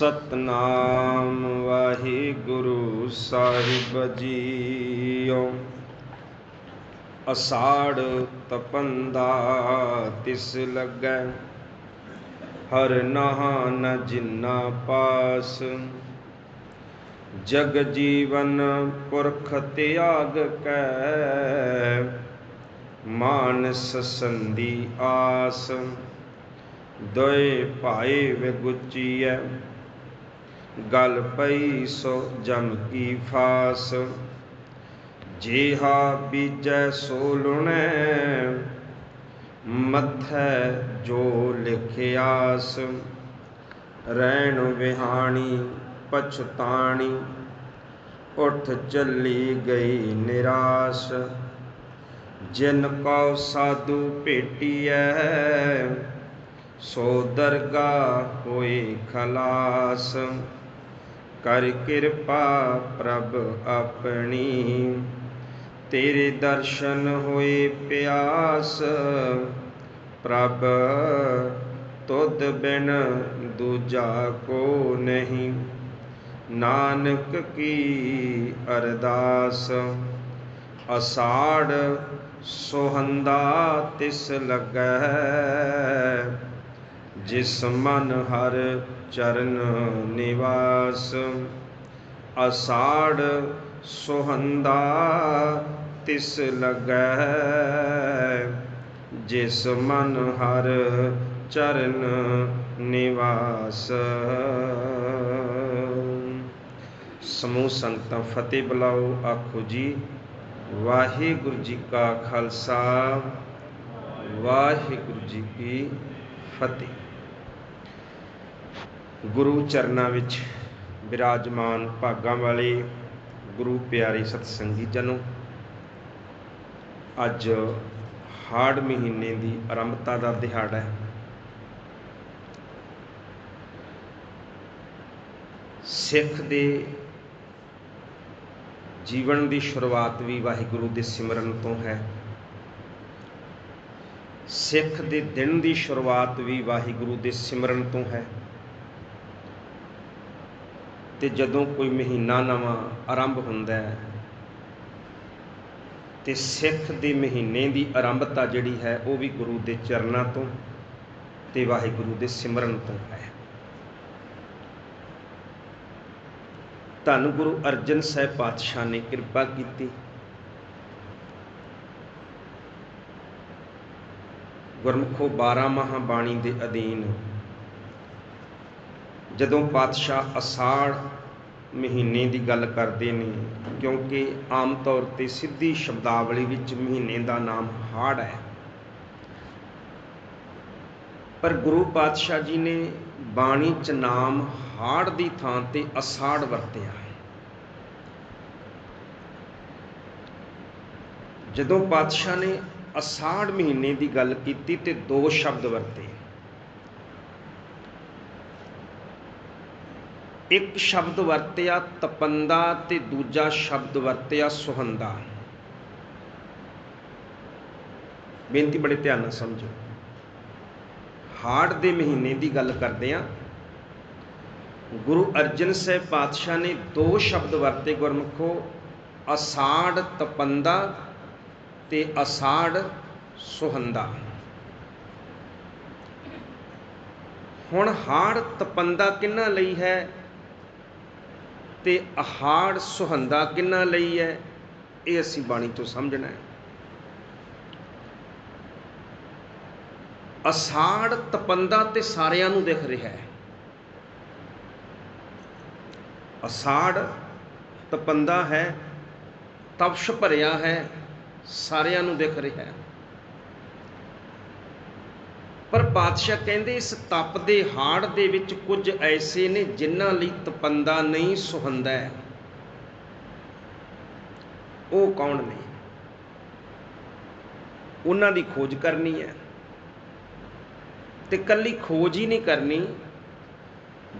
ਸਤਨਾਮ ਵਾਹਿਗੁਰੂ ਸਾਹਿਬ ਜੀਓ। ਅਸਾੜ ਤਪੰਦਾ ਤਿਸ ਲੱਗੈ, ਹਰ ਨਹਾ ਨਹਾਨ ਜਿਨਾ ਪਾਸ। ਜਗ ਜੀਵਨ ਪੁਰਖ ਤਿਆਗ ਕੈ, ਮਾਨਸ ਸੰਦੀ ਆਸ। ਦੋਏ ਭਾਏ ਵਿਗੁਚੀਐ ਗਲ ਪਈ ਸੋ ਜਮ ਕੀ ਫਾਸ। ਜੇਹਾ ਬੀਜੈ ਸੋ ਲੁਣੈ, ਮਥੈ ਜੋ ਲਿਖਿਆਸ। ਰਹਿਣ ਵਿਹਾਣੀ, ਪਛਤਾਣੀ, ਉਠ ਚੱਲੀ ਗਈ ਨਿਰਾਸ਼। ਜਿਨ ਕਉ ਸਾਧੂ ਭੇਟੀਐ, ਸੋ ਦਰਗਾ ਹੋਏ ਖਲਾਸ। ਕਰ ਕਿਰਪਾ ਪ੍ਰਭ ਆਪਣੀ। ਤੇਰੇ ਦਰਸ਼ਨ ਹੋਏ ਪਿਆਸ, ਪ੍ਰਭ ਤੁਧ ਬਿਨ ਦੂਜਾ ਕੋ ਨਹੀਂ। ਨਾਨਕ ਕੀ ਅਰਦਾਸ, ਅਸਾੜ ਸੋਹੰਦਾ ਤਿਸ ਲੱਗੈ। ਜਿਸ ਮਨ ਹਰ ਚਰਨ ਨਿਵਾਸ, ਅਸਾੜ ਸੋਹੰਦਾ ਤਿਸ ਲੱਗੈ, ਜਿਸ ਮਨ ਹਰ ਚਰਨ ਨਿਵਾਸ। ਸਮੂਹ ਸੰਗਤਾਂ, ਫਤਿਹ ਬੁਲਾਓ, ਆਖੋ ਜੀ, ਵਾਹਿਗੁਰੂ ਜੀ ਕਾ ਖਾਲਸਾ, ਵਾਹਿਗੁਰੂ ਜੀ ਕੀ ਫਤਿਹ। ਗੁਰੂ ਚਰਨਾਂ ਵਿੱਚ ਬਿਰਾਜਮਾਨ ਭਾਗਾਂ ਵਾਲੇ ਗੁਰੂ ਪਿਆਰੇ ਸਤਸੰਗੀ ਜਨੋ, ਅੱਜ ਹਾੜ ਮਹੀਨੇ ਦੀ ਆਰੰਭਤਾ ਦਾ ਦਿਹਾੜਾ ਹੈ। ਸਿੱਖ ਦੇ ਜੀਵਨ ਦੀ ਸ਼ੁਰੂਆਤ ਵੀ ਵਾਹਿਗੁਰੂ ਦੇ ਸਿਮਰਨ ਤੋਂ ਹੈ। ਸਿੱਖ ਦੇ ਦਿਨ ਦੀ ਸ਼ੁਰੂਆਤ ਵੀ ਵਾਹਿਗੁਰੂ ਦੇ ਸਿਮਰਨ ਤੋਂ ਹੈ। ਤੇ ਜਦੋਂ ਕੋਈ ਮਹੀਨਾ ਨਵਾਂ ਆਰੰਭ ਹੁੰਦਾ ਹੈ, ਤੇ ਸਿੱਖ ਦੇ ਮਹੀਨੇ ਦੀ ਆਰੰਭਤਾ ਜਿਹੜੀ ਹੈ, ਉਹ ਵੀ ਗੁਰੂ ਦੇ ਚਰਨਾਂ ਤੋਂ ਤੇ ਵਾਹਿਗੁਰੂ ਦੇ ਸਿਮਰਨ ਤੋਂ ਹੈ। ਧੰਨ ਗੁਰੂ ਅਰਜਨ ਸਾਹਿਬ ਪਾਤਸ਼ਾਹ ਨੇ ਕਿਰਪਾ ਕੀਤੀ। ਗੁਰਮੁਖੋ 12 ਮਹਾ ਬਾਣੀ ਦੇ ਅਧੀਨ ਜਦੋਂ ਪਾਤਸ਼ਾਹ ਅਸਾੜ ਮਹੀਨੇ ਦੀ ਗੱਲ ਕਰਦੇ ਨੇ, ਕਿਉਂਕਿ ਆਮ ਤੌਰ ਤੇ ਸਿੱਧੀ ਸ਼ਬਦਾਵਲੀ ਵਿੱਚ ਮਹੀਨੇ ਦਾ ਨਾਮ ਹਾੜ ਹੈ। ਪਰ ਗੁਰੂ ਪਾਤਸ਼ਾਹ ਜੀ ਨੇ ਬਾਣੀ ਚ ਨਾਮ ਹਾੜ ਦੀ ਥਾਂ ਤੇ ਅਸਾੜ ਵਰਤਿਆ ਹੈ। ਜਦੋਂ ਪਾਤਸ਼ਾਹ ਨੇ ਅਸਾੜ ਮਹੀਨੇ ਦੀ ਗੱਲ ਕੀਤੀ ਤੇ ਦੋ ਸ਼ਬਦ ਵਰਤੇ। ਇੱਕ ਸ਼ਬਦ ਵਰਤਿਆ, ਤਪੰਦਾ ਤੇ ਦੂਜਾ ਸ਼ਬਦ ਵਰਤਿਆ, ਸੁਹੰਦਾ। ਬੇਨਤੀ ਬੜੇ ਧਿਆਨ ਨਾਲ ਸਮਝੋ। ਹਾੜ ਦੇ ਮਹੀਨੇ ਦੀ ਗੱਲ ਕਰਦੇ ਆ ਗੁਰੂ ਅਰਜਨ ਸਾਹਿਬ ਪਾਤਸ਼ਾਹ ਨੇ ਦੋ ਸ਼ਬਦ ਵਰਤੇ ਗੁਰਮੁਖੋ, ਅਸਾੜ ਤਪੰਦਾ ਤੇ ਅਸਾੜ ਸੁਹੰਦਾ। ਹੁਣ ਹਾੜ ਤਪੰਦਾ ਕਿੰਨਾ ਲਈ ਹੈ? ਤੇ ਅਹਾੜ ਸੁਹੰਦਾ ਕਿੰਨਾ ਲਈ ਹੈ, ਇਹ ਅਸੀਂ ਬਾਣੀ ਤੋਂ ਸਮਝਣਾ ਹੈ। ਅਸਾੜ ਤਪੰਦਾ ਤੇ ਸਾਰਿਆਂ ਨੂੰ ਦਿਖ ਰਿਹਾ ਹੈ। ਅਸਾੜ ਤਪੰਦਾ ਹੈ, ਤਪਸ਼ ਭਰਿਆ ਹੈ, ਸਾਰਿਆਂ ਨੂੰ ਦਿਖ ਰਿਹਾ ਹੈ। ਪਰ ਪਾਤਸ਼ਾਹ ਕਹਿੰਦੇ ਇਸ ਤਪ ਦੇ ਹਾੜ ਦੇ ਵਿੱਚ ਕੁਝ ਐਸੇ ਨੇ ਜਿਨ੍ਹਾਂ ਲਈ ਤਪੰਦਾ ਨਹੀਂ ਸੁਹੰਦਾ ਹੈ। ਉਹ ਕੌਣ ਨੇ? ਉਹਨਾਂ ਦੀ ਖੋਜ ਕਰਨੀ ਹੈ। ਤੇ ਕੱਲੀ ਖੋਜ ਹੀ ਨਹੀਂ ਕਰਨੀ,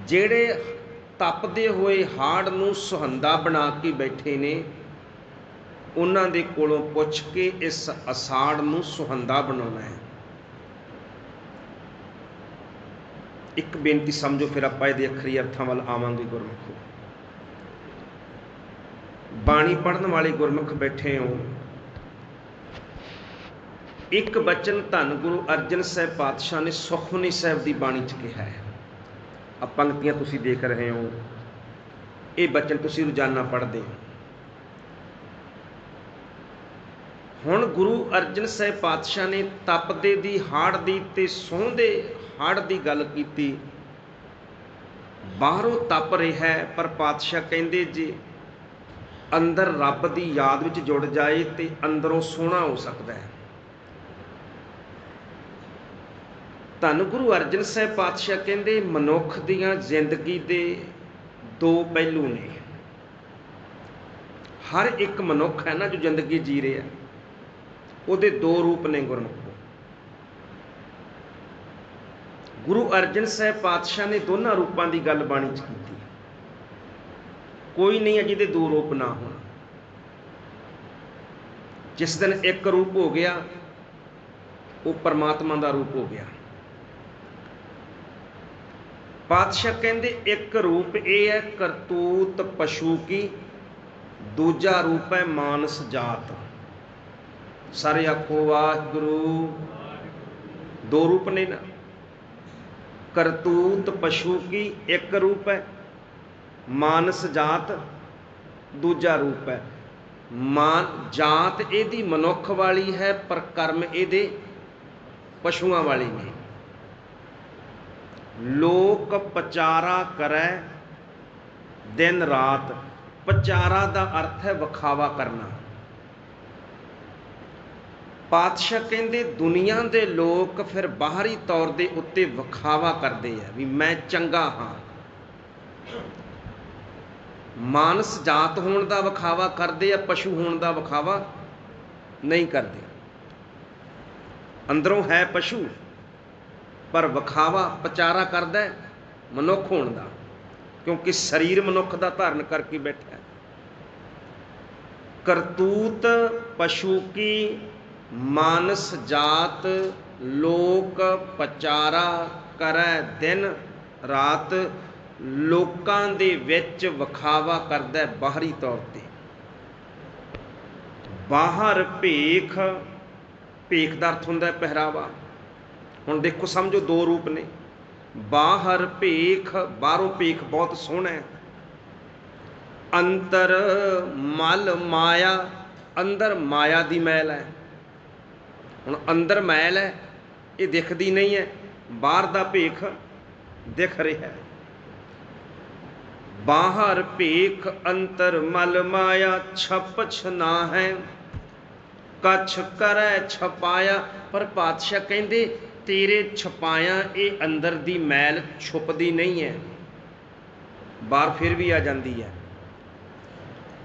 ਜਿਹੜੇ ਤਪਦੇ ਹੋਏ ਹਾੜ ਨੂੰ ਸੁਹੰਦਾ ਬਣਾ ਕੇ ਬੈਠੇ ਨੇ, ਉਹਨਾਂ ਦੇ ਕੋਲੋਂ ਪੁੱਛ ਕੇ ਇਸ ਅਸਾੜ ਨੂੰ ਸੁਹੰਦਾ ਬਣਾਉਣਾ ਹੈ। ਇੱਕ ਬੇਨਤੀ ਸਮਝੋ, ਫਿਰ ਆਪਾਂ ਇਹਦੇ ਅੱਖਰੀ ਅਰਥਾਂ ਵੱਲ ਆਵਾਂਗੇ ਗੁਰਮੁਖੋ। ਬਾਣੀ ਪੜਨ ਵਾਲੇ ਗੁਰਮੁਖ ਬੈਠੇ ਹੋ। ਇੱਕ ਬਚਨ ਧੰਨ ਗੁਰੂ ਅਰਜਨ ਸਾਹਿਬ ਪਾਤਸ਼ਾਹ ਨੇ ਸੁਖਮਨੀ ਸਾਹਿਬ ਦੀ ਬਾਣੀ ਚ ਕਿਹਾ ਹੈ। ਆ ਪੰਕਤੀਆਂ ਤੁਸੀਂ ਦੇਖ ਰਹੇ ਹੋ। ਇਹ ਬਚਨ ਤੁਸੀਂ ਰੋਜ਼ਾਨਾ ਪੜ੍ਹਦੇ ਹੋ। ਹੁਣ ਗੁਰੂ ਅਰਜਨ ਸਾਹਿਬ ਪਾਤਸ਼ਾਹ ਨੇ ਤਪਦੇ ਦੀ ਹਾੜ ਦੀ ਤੇ ਸੋਹੰਦੇ ਹੜ ਦੀ ਗੱਲ ਕੀਤੀ। ਬਾਹਰੋਂ ਤਪ ਰਿਹਾ ਪਰ ਪਾਤਸ਼ਾਹ ਕਹਿੰਦੇ ਜੇ ਅੰਦਰ ਰੱਬ ਦੀ ਯਾਦ ਵਿੱਚ ਜੁੜ ਜਾਏ ਤੇ ਅੰਦਰੋਂ ਸੋਹਣਾ ਹੋ ਸਕਦਾ ਹੈ। ਧੰਨ ਗੁਰੂ ਅਰਜਨ ਸਾਹਿਬ ਪਾਤਸ਼ਾਹ ਕਹਿੰਦੇ, ਮਨੁੱਖ ਦੀਆਂ ਜ਼ਿੰਦਗੀ ਦੇ ਦੋ ਪਹਿਲੂ ਨੇ। ਹਰ ਇੱਕ ਮਨੁੱਖ ਹੈ ਨਾ ਜੋ ਜ਼ਿੰਦਗੀ ਜੀ ਰਿਹਾ ਉਹਦੇ ਦੋ ਰੂਪ ਨੇ ਗੁਰਮੁਖੋ। ਗੁਰੂ ਅਰਜਨ ਸਾਹਿਬ ਪਾਤਸ਼ਾਹ ਨੇ ਦੋਨਾਂ ਰੂਪਾਂ ਦੀ ਗੱਲ ਬਾਣੀ ਚ ਕੀਤੀ। ਕੋਈ ਨਹੀਂ ਹੈ ਜਿਹਦੇ ਦੋ ਰੂਪ ਨਾ ਹੋਣ। ਜਿਸ ਦਿਨ ਇੱਕ ਰੂਪ ਹੋ ਗਿਆ, ਉਹ ਪਰਮਾਤਮਾ ਦਾ ਰੂਪ ਹੋ ਗਿਆ। ਪਾਤਸ਼ਾਹ ਕਹਿੰਦੇ, ਇੱਕ ਰੂਪ ਇਹ ਹੈ, ਕਰਤੂਤ ਪਸ਼ੂ ਕੀ, ਦੂਜਾ ਰੂਪ ਹੈ ਮਾਨਸ ਜਾਤ। ਸਾਰੇ ਆਖੋ, ਵਾਹਿਗੁਰੂ। ਦੋ ਰੂਪ ਨੇ ਨਾ। ਕਰਤੂਤ ਪਸ਼ੂ ਕੀ ਇੱਕ ਰੂਪ ਹੈ? ਮਾਨਸ ਜਾਤ ਦੂਜਾ ਰੂਪ ਹੈ। ਮਾਨ ਜਾਤ ਇਹਦੀ ਮਨੁੱਖ ਵਾਲੀ ਹੈ, ਪਰ ਕਰਮ ਇਹਦੇ ਪਸ਼ੂਆਂ ਵਾਲੀ ਨੇ ਲੋਕ ਪਚਾਰਾ ਕਰੈ ਦਿਨ ਰਾਤ। ਪਚਾਰਾ ਦਾ ਅਰਥ ਹੈ ਵਿਖਾਵਾ ਕਰਨਾ। ਪਾਤਸ਼ਾਹ ਕਹਿੰਦੇ, ਦੁਨੀਆ ਦੇ ਲੋਕ ਫਿਰ ਬਾਹਰੀ ਤੌਰ ਦੇ ਉੱਤੇ ਵਿਖਾਵਾ ਕਰਦੇ ਆ ਵੀ ਮੈਂ ਚੰਗਾ ਹਾਂ। ਮਾਨਸ ਜਾਤ ਹੋਣ ਦਾ ਵਿਖਾਵਾ ਕਰਦੇ ਆ, ਪਸ਼ੂ ਹੋਣ ਦਾ ਵਿਖਾਵਾ ਨਹੀਂ ਕਰਦੇ। ਅੰਦਰੋਂ ਹੈ ਪਸ਼ੂ, ਪਰ ਵਿਖਾਵਾ ਪਚਾਰਾ ਕਰਦਾ ਹੈ, ਮਨੁੱਖ ਹੋਣ ਦਾ, ਕਿਉਂਕਿ ਸਰੀਰ ਮਨੁੱਖ ਦਾ ਧਾਰਨ ਕਰਕੇ ਬੈਠਾ ਹੈ। ਕਰਤੂਤ ਪਸ਼ੂ ਕੀ ਮਾਨਸ ਜਾਤ ਲੋਕ ਪਚਾਰਾ ਕਰੈ ਦਿਨ ਰਾਤ, ਲੋਕਾਂ ਦੇ ਵਿੱਚ ਵਿਖਾਵਾ ਕਰਦਾ ਬਾਹਰੀ ਤੌਰ ਤੇ। ਬਾਹਰ ਭੇਖ ਭੇਖ ਦਾ ਅਰਥ ਹੁੰਦਾ ਪਹਿਰਾਵਾ। ਹੁਣ ਦੇਖੋ, ਸਮਝੋ ਦੋ ਰੂਪ ਨੇ। ਬਾਹਰ ਭੇਖ, ਬਾਹਰੋਂ ਭੇਖ ਬਹੁਤ ਸੋਹਣਾ ਹੈ। ਅੰਤਰ ਮਲ ਮਾਇਆ, ਅੰਦਰ ਮਾਇਆ ਦੀ ਮੈਲ ਹੈ। ਹੁਣ ਅੰਦਰ ਮੈਲ ਹੈ, ਇਹ ਦਿਖਦੀ ਨਹੀਂ ਹੈ, ਬਾਹਰ ਦਾ ਭੇਖ ਦਿਖ ਰਿਹਾ ਹੈ। ਬਾਹਰ ਭੇਖ ਅੰਤਰ ਮਲ ਮਾਇਆ ਛਪ ਛਨਾ ਹੈ। ਕਛ ਕਰੈ ਛਪਾਇਆ, ਪਰ ਪਾਤਸ਼ਾਹ ਕਹਿੰਦੇ, ਤੇਰੇ ਛਪਾਇਆ, ਇਹ ਅੰਦਰ ਦੀ ਮੈਲ ਛੁਪਦੀ ਨਹੀਂ ਹੈ। ਬਾਹਰ ਫਿਰ ਵੀ ਆ ਜਾਂਦੀ ਹੈ।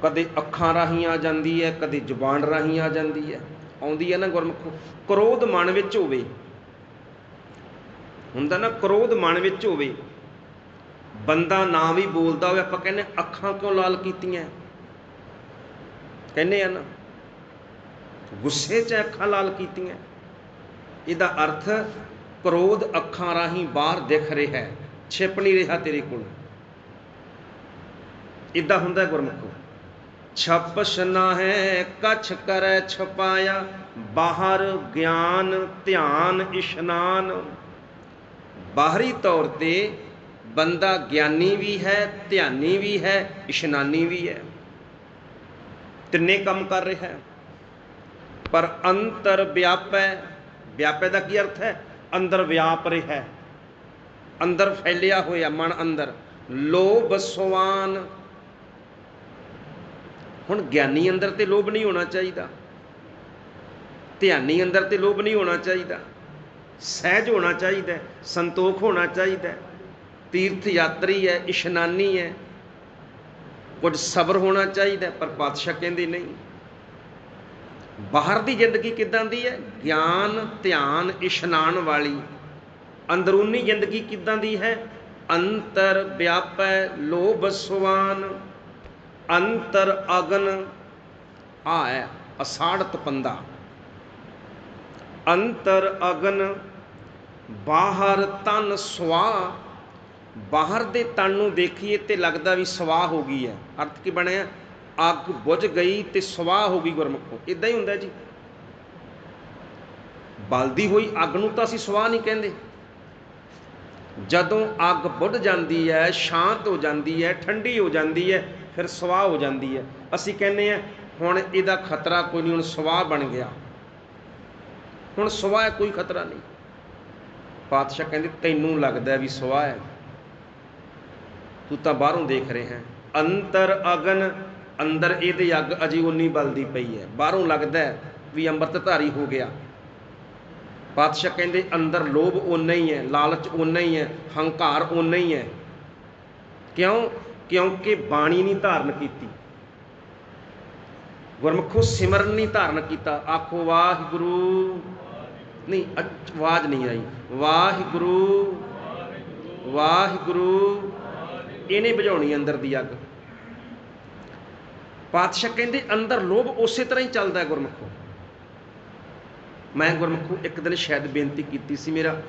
ਕਦੇ ਅੱਖਾਂ ਰਾਹੀਂ ਆ ਜਾਂਦੀ ਹੈ, ਕਦੇ ਜ਼ੁਬਾਨ ਰਾਹੀਂ ਆ ਜਾਂਦੀ ਹੈ। ਆਉਂਦੀ ਹੈ ਨਾ ਗੁਰਮੁਖ, ਕ੍ਰੋਧ ਮਨ ਵਿੱਚ ਹੋਵੇ। ਹੁੰਦਾ ਨਾ ਕ੍ਰੋਧ ਮਨ ਵਿੱਚ ਹੋਵੇ। ਬੰਦਾ ਨਾ ਵੀ ਬੋਲਦਾ ਹੋਵੇ, ਆਪਾਂ ਕਹਿੰਦੇ ਅੱਖਾਂ ਕਿਉਂ ਲਾਲ ਕੀਤੀਆਂ? ਕਹਿੰਦੇ ਆ ਨਾ, ਗੁੱਸੇ 'ਚ ਅੱਖਾਂ ਲਾਲ ਕੀਤੀਆਂ। ਇਹਦਾ ਅਰਥ ਕ੍ਰੋਧ ਅੱਖਾਂ ਰਾਹੀਂ ਬਾਹਰ ਦਿਖ ਰਿਹਾ ਹੈ, ਛਿਪ ਨਹੀਂ ਰਿਹਾ ਤੇਰੇ ਕੋਲ। ਇਦਾਂ ਹੁੰਦਾ ਗੁਰਮੁਖ। ਛਪਸ ਨਾ ਹੈ ਕਛ ਕਰੈ ਛਪਾਇਆ, ਬਾਹਰ ਗਿਆਨ, ਧਿਆਨ, ਇਸ਼ਨਾਨ। ਬਾਹਰੀ ਤੌਰ ਤੇ ਬੰਦਾ ਗਿਆਨੀ ਵੀ ਹੈ, ਧਿਆਨੀ ਵੀ ਹੈ, ਇਸ਼ਨਾਨੀ ਵੀ ਹੈ। ਤਿੰਨੇ ਕੰਮ ਕਰ ਰਿਹਾ ਹੈ। ਪਰ ਅੰਤਰ ਵਿਆਪੈ ਵਿਆਪੈ ਦਾ ਕੀ ਅਰਥ ਹੈ? ਅੰਦਰ ਵਿਆਪ ਰਿਹਾ ਹੈ। ਅੰਦਰ ਫੈਲਿਆ ਹੋਇਆ ਮਨ ਅੰਦਰ। ਲੋਭ ਸਵਾਨ ਹੁਣ ਗਿਆਨੀ ਅੰਦਰ ਤੇ ਲੋਭ ਨਹੀਂ ਹੋਣਾ ਚਾਹੀਦਾ। ਧਿਆਨੀ ਅੰਦਰ ਤੇ ਲੋਭ ਨਹੀਂ ਹੋਣਾ ਚਾਹੀਦਾ। ਸਹਿਜ ਹੋਣਾ ਚਾਹੀਦਾ ਸੰਤੋਖ ਹੋਣਾ ਚਾਹੀਦਾ ਤੀਰਥ ਯਾਤਰੀ ਹੈ, ਇਸ਼ਨਾਨੀ ਹੈ। ਕੁਝ ਸਬਰ ਹੋਣਾ ਚਾਹੀਦਾ ਪਰ ਪਾਤਸ਼ਾਹ ਕਹਿੰਦੇ ਨਹੀਂ। ਬਾਹਰ ਦੀ ਜ਼ਿੰਦਗੀ ਕਿਦਾਂ ਦੀ ਹੈ? ਗਿਆਨ, ਧਿਆਨ, ਇਸ਼ਨਾਨ ਵਾਲੀ। ਅੰਦਰੂਨੀ ਜ਼ਿੰਦਗੀ ਕਿਦਾਂ ਦੀ ਹੈ? ਅੰਤਰ ਵਿਆਪੈ ਲੋਭ ਸੁਵਾਨ ਅੰਤਰ ਅਗਨ ਆ ਹੈ ਅਸਾੜਤ ਪੰਦਾ। ਅੰਤਰ ਅਗਨ ਬਾਹਰ ਤਨ ਸਵਾ, ਬਾਹਰ ਦੇ ਤਨ ਨੂੰ ਦੇਖੀਏ ਤੇ ਲੱਗਦਾ ਵੀ ਸਵਾਹ ਹੋ ਗਈ ਹੈ। ਅਰਥ ਕੀ ਬਣਿਆ? ਅੱਗ ਬੁਝ ਗਈ ਤੇ ਸਵਾਹ ਹੋ ਗਈ ਗੁਰਮੁਖੋ। ਇਦਾਂ ਹੀ ਹੁੰਦਾ ਜੀ। ਬਲਦੀ ਹੋਈ ਅੱਗ ਨੂੰ ਤਾਂ ਅਸੀਂ ਸਵਾਹ ਨਹੀਂ ਕਹਿੰਦੇ। ਜਦੋਂ ਅੱਗ ਬੁੱਢ ਜਾਂਦੀ ਹੈ, ਸ਼ਾਂਤ ਹੋ ਜਾਂਦੀ ਹੈ, ਠੰਡੀ ਹੋ ਜਾਂਦੀ ਹੈ ਫਿਰ ਸਵਾਹ ਹੋ ਜਾਂਦੀ ਹੈ। ਅਸੀਂ ਕਹਿੰਦੇ ਆ ਹੁਣ ਇਹਦਾ ਖਤਰਾ ਕੋਈ ਨਹੀਂ, ਹੁਣ ਸਵਾਹ ਬਣ ਗਿਆ। ਹੁਣ ਸਵਾਹ ਕੋਈ ਖਤਰਾ ਨਹੀਂ। ਪਾਤਸ਼ਾਹ ਕਹਿੰਦੇ, ਤੈਨੂੰ ਲੱਗਦਾ ਵੀ ਸਵਾਹ ਹੈ। ਤੂੰ ਤਾਂ ਬਾਹਰੋਂ ਦੇਖ ਰਿਹਾ ਹੈ। ਅੰਤਰ ਅਗਨ, ਅੰਦਰ ਇਹਦੇ ਅੱਗ ਅਜੀ ਉਨੀ ਬਲਦੀ ਪਈ ਹੈ। ਬਾਹਰੋਂ ਲੱਗਦਾ ਵੀ ਅੰਮ੍ਰਿਤਧਾਰੀ ਹੋ ਗਿਆ। ਪਾਤਸ਼ਾਹ ਕਹਿੰਦੇ, ਅੰਦਰ ਲੋਭ ਓਨਾ ਹੀ ਹੈ, ਲਾਲਚ ਓਨਾ ਹੀ ਹੈ, ਹੰਕਾਰ ਓਨਾ ਹੀ ਹੈ। ਕਿਉਂ? ਕਿਉਂਕਿ ਬਾਣੀ ਨਹੀਂ ਧਾਰਨ ਕੀਤੀ। ਗੁਰਮੁਖੋ ਸਿਮਰਨ ਨਹੀਂ ਧਾਰਨ ਕੀਤਾ। ਆਖੋ, ਵਾਹਿਗੁਰੂ। ਨਹੀਂ ਆਵਾਜ਼ ਨਹੀਂ ਆਈ। ਵਾਹਿਗੁਰੂ। ਵਾਹਿਗੁਰੂ। ਇਹਨੇ ਬੁਝਾਉਣੀ ਅੰਦਰ ਦੀ ਅੱਗ। ਪਾਤਸ਼ਾਹ ਕਹਿੰਦੇ, ਅੰਦਰ ਲੋਭ ਉਸੇ ਤਰ੍ਹਾਂ ਹੀ ਚੱਲਦਾ ਹੈ ਗੁਰਮੁਖੋ। ਮੈਂ ਗੁਰਮੁਖੋ ਇੱਕ ਦਿਨ ਸ਼ਾਇਦ ਬੇਨਤੀ ਕੀਤੀ ਸੀ, ਮੇਰਾ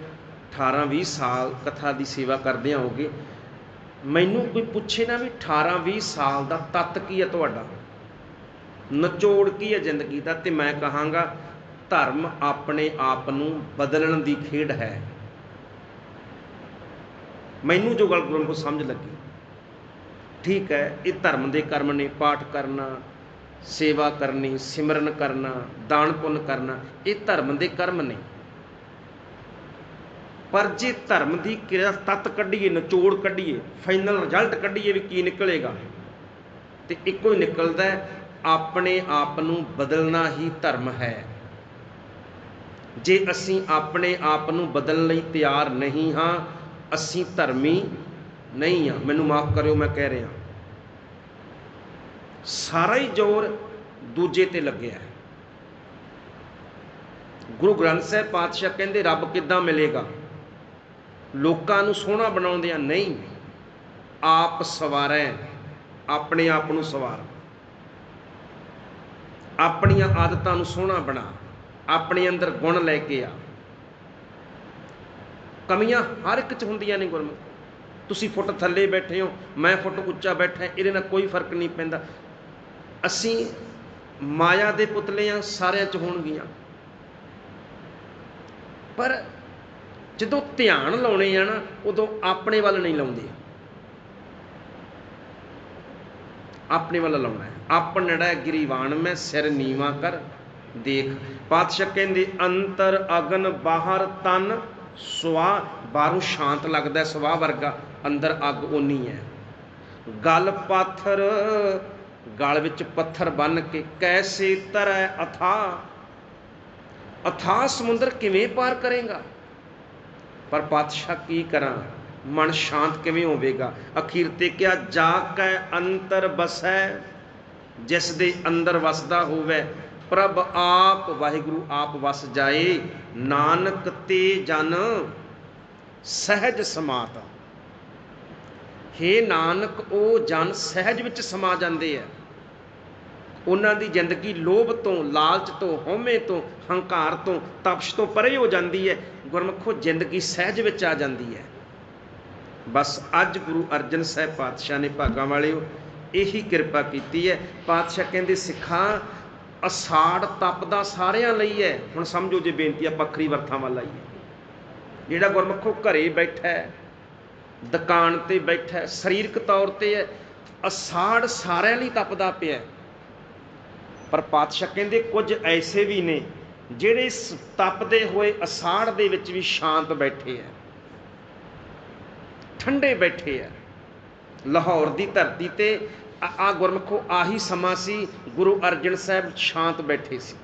18 20 ਸਾਲ ਕਥਾ ਦੀ ਸੇਵਾ ਕਰਦਿਆਂ ਹੋ ਗਏ ਮੈਨੂੰ ਕੋਈ ਪੁੱਛੇ ਨਾ ਵੀ 18 20 ਸਾਲ ਦਾ ਤੱਤ ਕੀ ਹੈ ਤੁਹਾਡਾ? ਨਚੋੜ ਕੀ ਹੈ ਜ਼ਿੰਦਗੀ ਦਾ? ਤੇ ਮੈਂ ਕਹਾਂਗਾ, ਧਰਮ ਆਪਣੇ ਆਪ ਨੂੰ ਬਦਲਣ ਦੀ ਖੇਡ ਹੈ। ਮੈਨੂੰ ਜੋ ਗੱਲ ਗੁਰੂ ਨੂੰ ਸਮਝ ਲੱਗੀ, ਠੀਕ ਹੈ, ਇਹ ਧਰਮ ਦੇ ਕਰਮ ਨੇ, ਪਾਠ ਕਰਨਾ, ਸੇਵਾ ਕਰਨੀ, ਸਿਮਰਨ ਕਰਨਾ, ਦਾਨ ਪੁੰਨ ਕਰਨਾ, ਇਹ ਧਰਮ ਦੇ ਕਰਮ ਨੇ। ਪਰ ਜੇ ਧਰਮ ਦੀ ਕਿਰਿਆ ਤੱਤ ਕੱਢੀਏ, ਨਿਚੋੜ ਕੱਢੀਏ ਫਾਈਨਲ ਰਿਜ਼ਲਟ ਕੱਢੀਏ ਵੀ ਕੀ ਨਿਕਲੇਗਾ? ਤੇ ਇੱਕੋ ਹੀ ਨਿਕਲਦਾ ਆਪਣੇ ਆਪ ਨੂੰ ਬਦਲਣਾ ਹੀ ਧਰਮ ਹੈ। ਜੇ ਅਸੀਂ ਆਪਣੇ ਆਪ ਨੂੰ ਬਦਲਣ ਲਈ ਤਿਆਰ ਨਹੀਂ ਹਾਂ, ਅਸੀਂ ਧਰਮੀ ਨਹੀਂ ਹਾਂ। ਮੈਨੂੰ ਮਾਫ ਕਰਿਓ, ਮੈਂ ਕਹਿ ਰਿਹਾ। ਸਾਰਾ ਹੀ ਜ਼ੋਰ ਦੂਜੇ ਤੇ ਲੱਗਿਆ ਹੈ। ਗੁਰੂ ਗ੍ਰੰਥ ਸਾਹਿਬ ਪਾਤਸ਼ਾਹ ਕਹਿੰਦੇ, ਰੱਬ ਕਿੱਦਾਂ ਮਿਲੇਗਾ? ਲੋਕਾਂ ਨੂੰ ਸੋਹਣਾ ਬਣਾਉਂਦਿਆਂ ਨਹੀਂ, ਆਪ ਸਵਾਰੈ ਆਪਣੇ ਆਪ ਨੂੰ ਸਵਾਰ। ਆਪਣੀਆਂ ਆਦਤਾਂ ਨੂੰ ਸੋਹਣਾ ਬਣਾ, ਆਪਣੇ ਅੰਦਰ ਗੁਣ ਲੈ ਕੇ ਆ। ਕਮੀਆਂ ਹਰ ਇੱਕ ਚ ਹੁੰਦੀਆਂ ਨੇ ਗੁਰਮੁਖ। ਤੁਸੀਂ ਫੁੱਟ ਥੱਲੇ ਬੈਠੇ ਹੋ, ਮੈਂ ਫੁੱਟ ਉੱਚਾ ਬੈਠਾ, ਇਹਦੇ ਨਾਲ ਕੋਈ ਫ਼ਰਕ ਨਹੀਂ ਪੈਂਦਾ। ਅਸੀਂ ਮਾਇਆ ਦੇ ਪੁਤਲੇ ਆ, ਸਾਰਿਆਂ ਚ ਹੋਣਗੀਆਂ। ਪਰ ਜਦੋਂ ਧਿਆਨ ਲਾਉਣੇ ਆ ਨਾ, ਉਦੋਂ ਆਪਣੇ ਵੱਲ ਨਹੀਂ ਲਾਉਂਦੇ। ਆਪਣੇ ਵੱਲ ਲਾਉਣਾ ਹੈ। ਆਪਣੜਾ ਗਰੀਵਾਨ, ਮੈਂ ਸਿਰ ਨੀਵਾ ਕਰ, ਦੇਖ। ਪਾਤਸ਼ਾਹ ਕਹਿੰਦੇ, ਅੰਤਰ ਅਗਨ ਬਾਹਰ ਤਨ ਸਵਾ ਬਾਹਰੋਂ ਸ਼ਾਂਤ ਲੱਗਦਾ ਸਵਾ ਵਰਗਾ, ਅੰਦਰ ਅੱਗ ਓਨੀ ਹੈ। ਗਲ ਪਾਥਰ, ਗਲ ਵਿੱਚ ਪੱਥਰ ਬੰਨ ਕੇ ਕੈਸੇ ਤਰੈ ਅਥਾ ਅਥਾ ਸਮੁੰਦਰ ਕਿਵੇਂ ਪਾਰ ਕਰੇਗਾ? ਪਰ ਪਾਤਸ਼ਾਹ ਕੀ ਕਰਾਂ? ਮਨ ਸ਼ਾਂਤ ਕਿਵੇਂ ਹੋਵੇਗਾ? ਅਖੀਰ ਤੇ ਕਿਹਾ ਜਾ ਕੈ ਅੰਤਰ ਬਸੈ? ਜਿਸ ਦੇ ਅੰਦਰ ਵਸਦਾ ਹੋਵੇ, ਪ੍ਰਭ ਆਪ ਵਾਹਿਗੁਰੂ ਆਪ ਵਸ ਜਾਏ। ਨਾਨਕ ਤੇ ਜਨ ਸਹਿਜ ਸਮਾਤ। ਹੇ ਨਾਨਕ, ਉਹ ਜਨ ਸਹਿਜ ਵਿੱਚ ਸਮਾ ਜਾਂਦੇ ਆ। ਉਹਨਾਂ ਦੀ ਜ਼ਿੰਦਗੀ ਲੋਭ ਤੋਂ, ਲਾਲਚ ਤੋਂ, ਹਉਮੈ ਤੋਂ, ਹੰਕਾਰ ਤੋਂ, ਤਪਸ਼ ਤੋਂ ਪਰੇ ਹੋ ਜਾਂਦੀ ਹੈ। ਗੁਰਮਖੋ ਜ਼ਿੰਦਗੀ ਸਹਿਜ ਵਿੱਚ ਆ ਜਾਂਦੀ ਹੈ। ਬਸ ਅੱਜ ਗੁਰੂ ਅਰਜਨ ਸਾਹਿਬ ਪਾਤਸ਼ਾਹ ਨੇ ਭਾਗਾਂ ਵਾਲਿਓ ਇਹੀ ਕਿਰਪਾ ਕੀਤੀ ਹੈ। ਪਾਤਸ਼ਾਹ ਕਹਿੰਦੇ, ਸਿੱਖਾਂ, ਅਸਾੜ ਤਪਦਾ ਸਾਰਿਆਂ ਲਈ ਹੈ। ਹੁਣ ਸਮਝੋ ਜੇ ਬੇਨਤੀ ਆ ਪੱਖਰੀ ਵਰਥਾਂ ਵੱਲ ਆਈ ਹੈ ਜਿਹੜਾ ਗੁਰਮਖੋ ਘਰੇ ਬੈਠਾ ਹੈ, ਦੁਕਾਨ ਤੇ ਬੈਠਾ ਹੈ, ਸਰੀਰਕ ਤੌਰ ਤੇ ਹੈ, ਅਸਾੜ ਸਾਰਿਆਂ ਲਈ ਤਪਦਾ ਪਿਆ ਹੈ। ਪਰ ਪਾਤਸ਼ਾਹ ਕਹਿੰਦੇ ਕੁਝ ਐਸੇ ਵੀ ਨੇ ਜਿਹੜੇ ਇਸ ਤਪਦੇ ਹੋਏ ਅਸਾੜ ਦੇ ਵਿੱਚ ਵੀ ਸ਼ਾਂਤ ਬੈਠੇ ਆ ਠੰਡੇ ਬੈਠੇ ਆ ਲਾਹੌਰ ਦੀ ਧਰਤੀ ਤੇ ਆ ਗੁਰਮਖੋ ਆਹੀ ਸਮਾਂ ਸੀ, ਗੁਰੂ ਅਰਜਨ ਸਾਹਿਬ ਸ਼ਾਂਤ ਬੈਠੇ ਸੀ।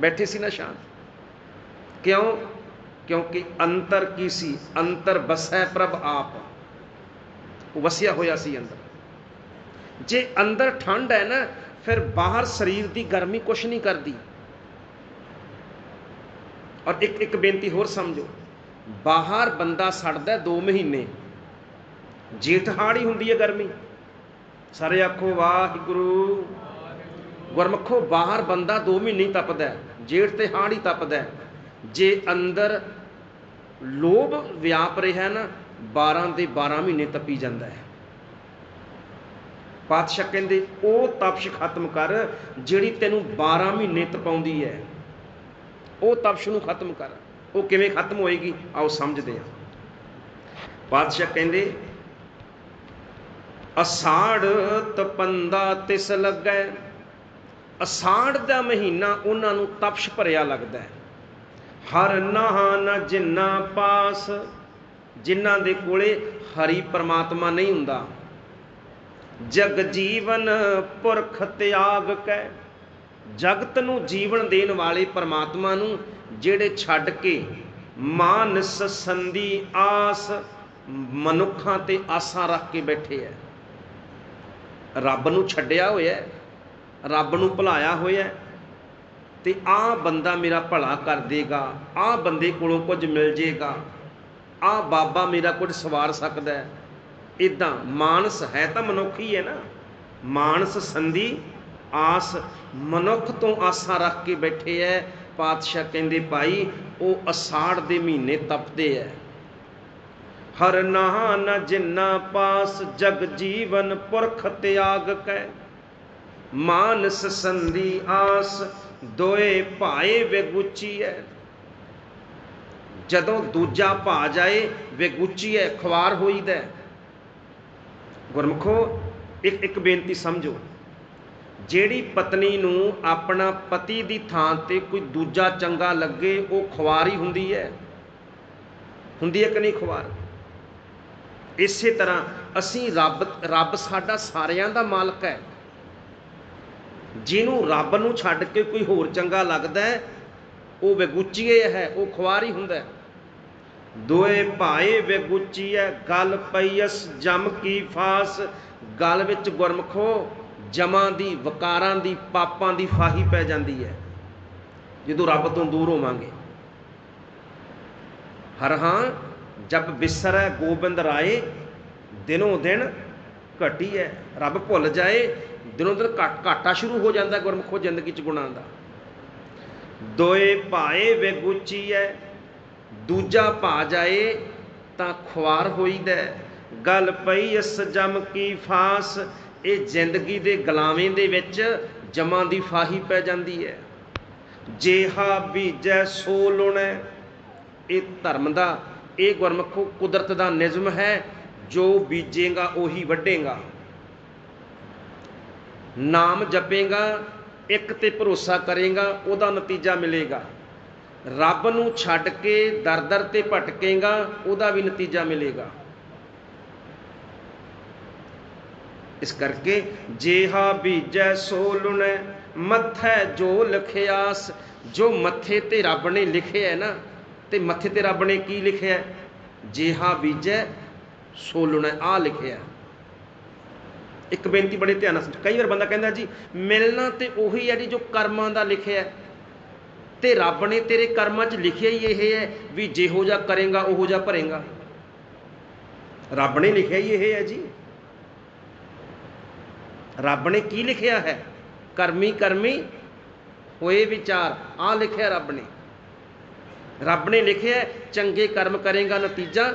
ਬੈਠੇ ਸੀ ਨਾ ਸ਼ਾਂਤ। ਕਿਉਂ? ਕਿਉਂਕਿ ਅੰਤਰ ਕੀ ਸੀ? ਅੰਤਰ ਵਸੈ ਪ੍ਰਭ ਆਪ। ਉਹ ਵਸਿਆ ਹੋਇਆ ਸੀ ਅੰਦਰ। ਜੇ ਅੰਦਰ ਠੰਡ ਹੈ ਨਾ ਫਿਰ ਬਾਹਰ ਸਰੀਰ ਦੀ ਗਰਮੀ ਕੁਛ ਨਹੀਂ ਕਰਦੀ। ਔਰ ਇੱਕ ਇੱਕ ਬੇਨਤੀ ਹੋਰ ਸਮਝੋ। ਬਾਹਰ ਬੰਦਾ ਸੜਦਾ 2 ਮਹੀਨੇ। ਜੇਠ ਹਾੜ ਹੀ ਹੁੰਦੀ ਹੈ ਗਰਮੀ। ਸਾਰੇ ਆਖੋ, ਵਾਹਿਗੁਰੂ। ਗੁਰਮਖੋ, ਬਾਹਰ ਬੰਦਾ 2 ਮਹੀਨੇ ਹੀ ਤਪਦਾ ਜੇਠ ਤੇ ਹਾੜ ਹੀ ਤਪਦਾ ਜੇ ਅੰਦਰ ਲੋਭ ਵਿਆਪ ਰਿਹਾ ਨਾ 12 ਦੇ 12 ਮਹੀਨੇ ਤਪੀ ਜਾਂਦਾ ਹੈ। ਪਾਤਸ਼ਾਹ ਕਹਿੰਦੇ ਉਹ ਤਪਸ਼ ਖਤਮ ਕਰ, ਜਿਹੜੀ ਤੈਨੂੰ 12 ਮਹੀਨੇ ਤਪਾਉਂਦੀ ਹੈ। ਉਹ ਤਪਸ਼ ਨੂੰ ਖਤਮ ਕਰ। ਉਹ ਕਿਵੇਂ ਖਤਮ ਹੋਏਗੀ? ਆਓ ਸਮਝਦੇ ਹਾਂ। ਪਾਤਸ਼ਾਹ ਕਹਿੰਦੇ, ਅਸਾੜ ਤਪੰਦਾ ਤਿਸ ਲੱਗੈ। ਅਸਾੜ ਦਾ ਮਹੀਨਾ ਉਹਨਾਂ ਨੂੰ ਤਪਸ਼ ਭਰਿਆ ਲੱਗਦਾ ਹੈ। ਹਰ ਨਹਾ ਨ ਜਿੰਨਾ ਪਾਸ ਜਿਨ੍ਹਾਂ ਦੇ ਕੋਲੇ ਹਰੀ ਪਰਮਾਤਮਾ ਨਹੀਂ ਹੁੰਦਾ। ਜਗ ਜੀਵਨ ਪੁਰਖ ਤਿਆਗ ਕੈ। ਜਗਤ ਨੂੰ ਜੀਵਨ ਦੇਣ ਵਾਲੇ ਪਰਮਾਤਮਾ ਨੂੰ ਜਿਹੜੇ ਛੱਡ ਕੇ ਮਾਨਸ ਸੰਦੀ ਆਸ ਮਨੁੱਖਾਂ ਤੇ ਆਸਾਂ ਰੱਖ ਕੇ ਬੈਠੇ ਐ। ਰੱਬ ਨੂੰ ਛੱਡਿਆ ਹੋਇਆ ਰੱਬ ਨੂੰ ਭੁਲਾਇਆ ਹੋਇਆ ਤੇ ਆਹ ਬੰਦਾ ਮੇਰਾ ਭਲਾ ਕਰ ਦੇਗਾ, ਆਹ ਬੰਦੇ ਕੋਲੋਂ ਕੁਝ ਮਿਲ ਜੇਗਾ, ਆਹ ਬਾਬਾ ਮੇਰਾ ਕੁਝ ਸਵਾਰ ਸਕਦਾ ਹੈ ਇਦਾਂ ਮਾਨਸ ਹੈ ਤਾਂ ਮਨੁੱਖ ਹੀ ਹੈ ਨਾ। ਮਾਨਸ ਸੰਧੀ, ਆਸ ਮਨੁੱਖ ਤੋਂ ਆਸਾਂ ਰੱਖ ਕੇ ਬੈਠੇ ਐ। ਪਾਤਸ਼ਾਹ ਕਹਿੰਦੇ, ਭਾਈ, ਉਹ ਅਸਾੜ ਦੇ ਮਹੀਨੇ ਤਪਦੇ ਐ। ਹਰ ਨਹਾ ਨ ਜਿੰਨਾ ਪਾਸ ਜਗ ਜੀਵਨ ਪੁਰਖ ਤਿਆਗ ਕੈ। ਮਾਨਸ ਸੰਧੀ, ਆਸ ਦੋਏ ਭਾਏ ਵੇਗੁਚੀ ਐ। ਜਦੋਂ ਦੂਜਾ ਭਾ ਜਾਏ, ਵੇਗੁਚੀ ਐ ਖਵਾਰ ਹੋਈਦਾ ਹੈ। ਗੁਰਮਖੋ, ਇੱਕ ਇੱਕ ਬੇਨਤੀ ਸਮਝੋ। ਜਿਹੜੀ ਪਤਨੀ ਨੂੰ ਆਪਣਾ ਪਤੀ ਦੀ ਥਾਂ ਤੇ ਕੋਈ ਦੂਜਾ ਚੰਗਾ ਲੱਗੇ, ਉਹ ਖੁਆਰੀ ਹੁੰਦੀ ਹੈ। ਹੁੰਦੀ ਹੈ ਕਿ ਨਹੀਂ ਖੁਆਰ? ਇਸੇ ਤਰ੍ਹਾਂ ਅਸੀਂ ਰੱਬ ਰੱਬ ਸਾਡਾ ਸਾਰਿਆਂ ਦਾ ਮਾਲਕ ਹੈ। ਜਿਹਨੂੰ ਰੱਬ ਨੂੰ ਛੱਡ ਕੇ ਕੋਈ ਹੋਰ ਚੰਗਾ ਲੱਗਦਾ ਹੈ, ਉਹ ਵਿਗੁਚੀਏ ਹੈ, ਉਹ ਖੁਆਰੀ ਹੁੰਦਾ ਹੈ। ਦੋਏ ਭਾਏ ਵਿਗੁਚੀਐ ਗਲ ਪਈਸ ਜਮ ਕੀ ਫਾਸ। ਗਲ ਵਿੱਚ ਗੁਰਮਖੋ ਜਮਾਂ ਦੀ, ਵਕਾਰਾਂ ਦੀ, ਪਾਪਾਂ ਦੀ ਫਾਹੀ ਪੈ ਜਾਂਦੀ ਹੈ ਜਦੋਂ ਰੱਬ ਤੋਂ ਦੂਰ ਹੋਵਾਂਗੇ। ਹਰ ਹਾਂ, ਜਬ ਬਿਸਰੈ ਗੋਬਿੰਦ ਰਾਏ, ਦਿਨੋਂ ਦਿਨ ਘਟੀ ਹੈ ਰੱਬ ਭੁੱਲ ਜਾਏ, ਦਿਨੋਂ ਦਿਨ ਘਟ, ਘਾਟਾ ਸ਼ੁਰੂ ਹੋ ਜਾਂਦਾ ਗੁਰਮਖੋ ਜ਼ਿੰਦਗੀ ਚ ਗੁਣਾਂ ਦਾ ਦੋਏ ਭਾਏ ਵਿਗੁਚੀ ਹੈ ਦੂਜਾ ਭਾ ਜਾਏ ਤਾਂ ਖੁਆਰ ਹੋਈਦਾ ਗੱਲ ਪਈ ਇਸ ਜਮ ਕੀ ਫਾਸ, ਇਹ ਜ਼ਿੰਦਗੀ ਦੇ ਗਲਾਵੇਂ ਦੇ ਵਿੱਚ ਜਮਾਂ ਦੀ ਫਾਹੀ ਪੈ ਜਾਂਦੀ ਹੈ। ਜੇਹਾ ਬੀਜੈ ਸੋ ਲੁਣੈ ਇਹ ਧਰਮ ਦਾ, ਇਹ ਗੁਰਮਖੋ ਕੁਦਰਤ ਦਾ ਨਿਯਮ ਹੈ, ਜੋ ਬੀਜੇਗਾ ਉਹੀ ਵੱਢੇਗਾ। ਨਾਮ ਜਪੇਗਾ, ਇੱਕ ਤੇ ਭਰੋਸਾ ਕਰੇਗਾ, ਉਹਦਾ ਨਤੀਜਾ ਮਿਲੇਗਾ। ਰੱਬ ਨੂੰ ਛੱਡ ਕੇ ਦਰ ਦਰ ਤੇ ਭਟਕੇਗਾ, ਉਹਦਾ ਵੀ ਨਤੀਜਾ ਮਿਲੇਗਾ। ਇਸ ਕਰਕੇ ਜੇਹਾ ਬੀਜੈ ਸੋ ਲੁਣੈ ਮੱਥੈ ਜੋ ਲਖਿਆਸ ਜੋ ਮੱਥੇ ਤੇ ਰੱਬ ਨੇ ਲਿਖਿਆ ਨਾ, ਤੇ ਮੱਥੇ ਤੇ ਰੱਬ ਨੇ ਕੀ ਲਿਖਿਆ ਹੈ? ਜੇਹਾ ਬੀਜੈ ਸੋ ਲੁਣੈ ਆ ਲਿਖਿਆ ਇੱਕ ਬੇਨਤੀ ਬੜੇ ਧਿਆਨ ਨਾਲ ਕਈ ਵਾਰ ਬੰਦਾ ਕਹਿੰਦਾ ਜੀ, ਮਿਲਣਾ ਤੇ ਉਹੀ ਹੈ ਜੀ ਜੋ ਕਰਮਾਂ ਦਾ ਲਿਖਿਆ ਤੇ ਰੱਬ ਨੇ ਤੇਰੇ ਕਰਮਾਂ 'ਚ ਲਿਖਿਆ ਹੀ ਇਹ ਹੈ ਵੀ ਜਿਹੋ ਜਿਹਾ ਕਰੇਗਾ ਉਹੋ ਜਿਹਾ ਭਰੇਗਾ ਰੱਬ ਨੇ ਲਿਖਿਆ ਹੀ ਇਹ ਹੈ ਜੀ ਰੱਬ ਨੇ ਕੀ ਲਿਖਿਆ ਹੈ ਕਰਮੀ ਕਰਮੀ ਹੋਏ ਵਿਚਾਰ ਆ ਲਿਖਿਆ ਰੱਬ ਨੇ ਰੱਬ ਨੇ ਲਿਖਿਆ ਹੈ, ਚੰਗੇ ਕਰਮ ਕਰੇਗਾ ਨਤੀਜਾ